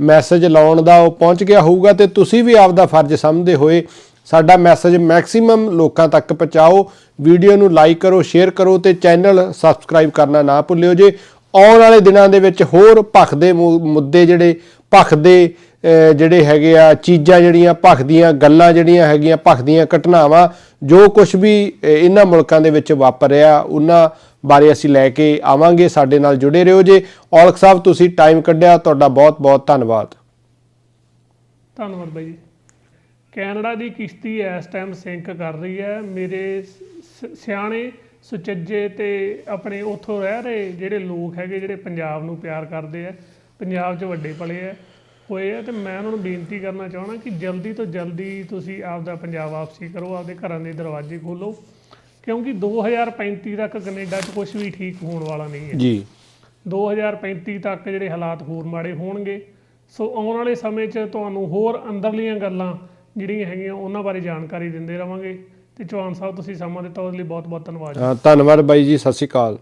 ਮੈਸੇਜ ਲਾਉਣ ਦਾ ਉਹ ਪਹੁੰਚ ਗਿਆ ਹੋਊਗਾ ਤੇ ਤੁਸੀਂ ਵੀ ਆਪਦਾ ਫਰਜ਼ ਸਮਝਦੇ ਹੋਏ ਸਾਡਾ ਮੈਸੇਜ ਮੈਕਸਿਮਮ ਲੋਕਾਂ ਤੱਕ ਪਹੁੰਚਾਓ। ਵੀਡੀਓ ਨੂੰ ਲਾਈਕ ਕਰੋ, ਸ਼ੇਅਰ ਕਰੋ ਤੇ ਚੈਨਲ ਸਬਸਕ੍ਰਾਈਬ ਕਰਨਾ ਨਾ ਭੁੱਲਿਓ ਜੇ। ਆਉਣ ਵਾਲੇ ਦਿਨਾਂ ਦੇ ਵਿੱਚ ਹੋਰ ਭਖਦੇ ਮੁੱਦੇ ਜਿਹੜੇ ਭਖਦੇ ਜਿਹੜੇ ਹੈਗੇ ਆ, ਚੀਜ਼ਾਂ ਜਿਹੜੀਆਂ ਭਖ ਦੀਆਂ ਗੱਲਾਂ ਜਿਹੜੀਆਂ ਹੈਗੀਆਂ, ਭਖਦੀਆਂ ਘਟਨਾਵਾਂ, ਜੋ ਕੁਝ ਵੀ ਇਹਨਾਂ ਮੁਲਕਾਂ ਦੇ ਵਿੱਚ ਵਾਪਰ ਰਿਹਾ, ਉਹਨਾਂ ਬਾਰੇ ਅਸੀਂ ਲੈ ਕੇ ਆਵਾਂਗੇ, ਸਾਡੇ ਨਾਲ ਜੁੜੇ ਰਹੋ ਜੇ। ਔਲਖ ਸਾਹਿਬ, ਤੁਸੀਂ ਟਾਈਮ ਕੱਢਿਆ, ਤੁਹਾਡਾ ਬਹੁਤ ਬਹੁਤ ਧੰਨਵਾਦ। ਧੰਨਵਾਦ ਬਾਈ ਜੀ। ਕੈਨੇਡਾ ਦੀ ਕਿਸ਼ਤੀ ਇਸ ਟਾਈਮ ਸਿੰਕ ਕਰ ਰਹੀ ਹੈ। ਮੇਰੇ ਸ- ਸਿਆਣੇ, ਸੁਚੱਜੇ ਤੇ ਆਪਣੇ ਉੱਥੋਂ ਰਹਿ ਰਹੇ ਜਿਹੜੇ ਲੋਕ ਹੈਗੇ, ਜਿਹੜੇ ਪੰਜਾਬ ਨੂੰ ਪਿਆਰ ਕਰਦੇ ਆ, ਪੰਜਾਬ 'ਚ ਵੱਡੇ ਪਲੇ ਆ। ਹੋਏ ਆ ਤੇ ਮੈਂ ਉਹਨਾਂ ਨੂੰ ਬੇਨਤੀ ਕਰਨਾ ਚਾਹਣਾ ਕਿ ਜਲਦੀ ਤੋਂ ਜਲਦੀ ਤੁਸੀਂ ਆਪਦਾ ਪੰਜਾਬ ਵਾਪਸੀ ਕਰੋ ਆਪਦੇ ਘਰਾਂ ਦੇ ਦਰਵਾਜ਼ੇ ਖੋਲੋ ਕਿਉਂਕਿ 2035 ਤੱਕ ਕੈਨੇਡਾ 'ਚ ਕੁਝ ਵੀ ਠੀਕ ਹੋਣ ਵਾਲਾ ਨਹੀਂ ਹੈ। ਜੀ। 2035 ਤੱਕ ਜਿਹੜੇ ਹਾਲਾਤ ਹੋਰ ਮਾੜੇ ਹੋਣਗੇ ਸੋ ਆਉਣ ਵਾਲੇ ਸਮੇਂ 'ਚ ਤੁਹਾਨੂੰ ਹੋਰ ਅੰਦਰਲੀਆਂ ਗੱਲਾਂ ਜਿਹੜੀਆਂ ਹੈਗੀਆਂ ਉਹਨਾਂ ਬਾਰੇ ਜਾਣਕਾਰੀ ਦਿੰਦੇ ਰਵਾਂਗੇ। ਤੇ ਚੌਹਾਨ ਸਾਹਿਬ ਤੁਸੀਂ ਸਮਾਂ ਦਿੱਤਾ ਉਹਦੇ ਲਈ ਬਹੁਤ ਬਹੁਤ ਧੰਨਵਾਦ ਧੰਨਵਾਦ ਬਾਈ ਜੀ ਸਤਿ ਸ਼੍ਰੀ ਅਕਾਲ।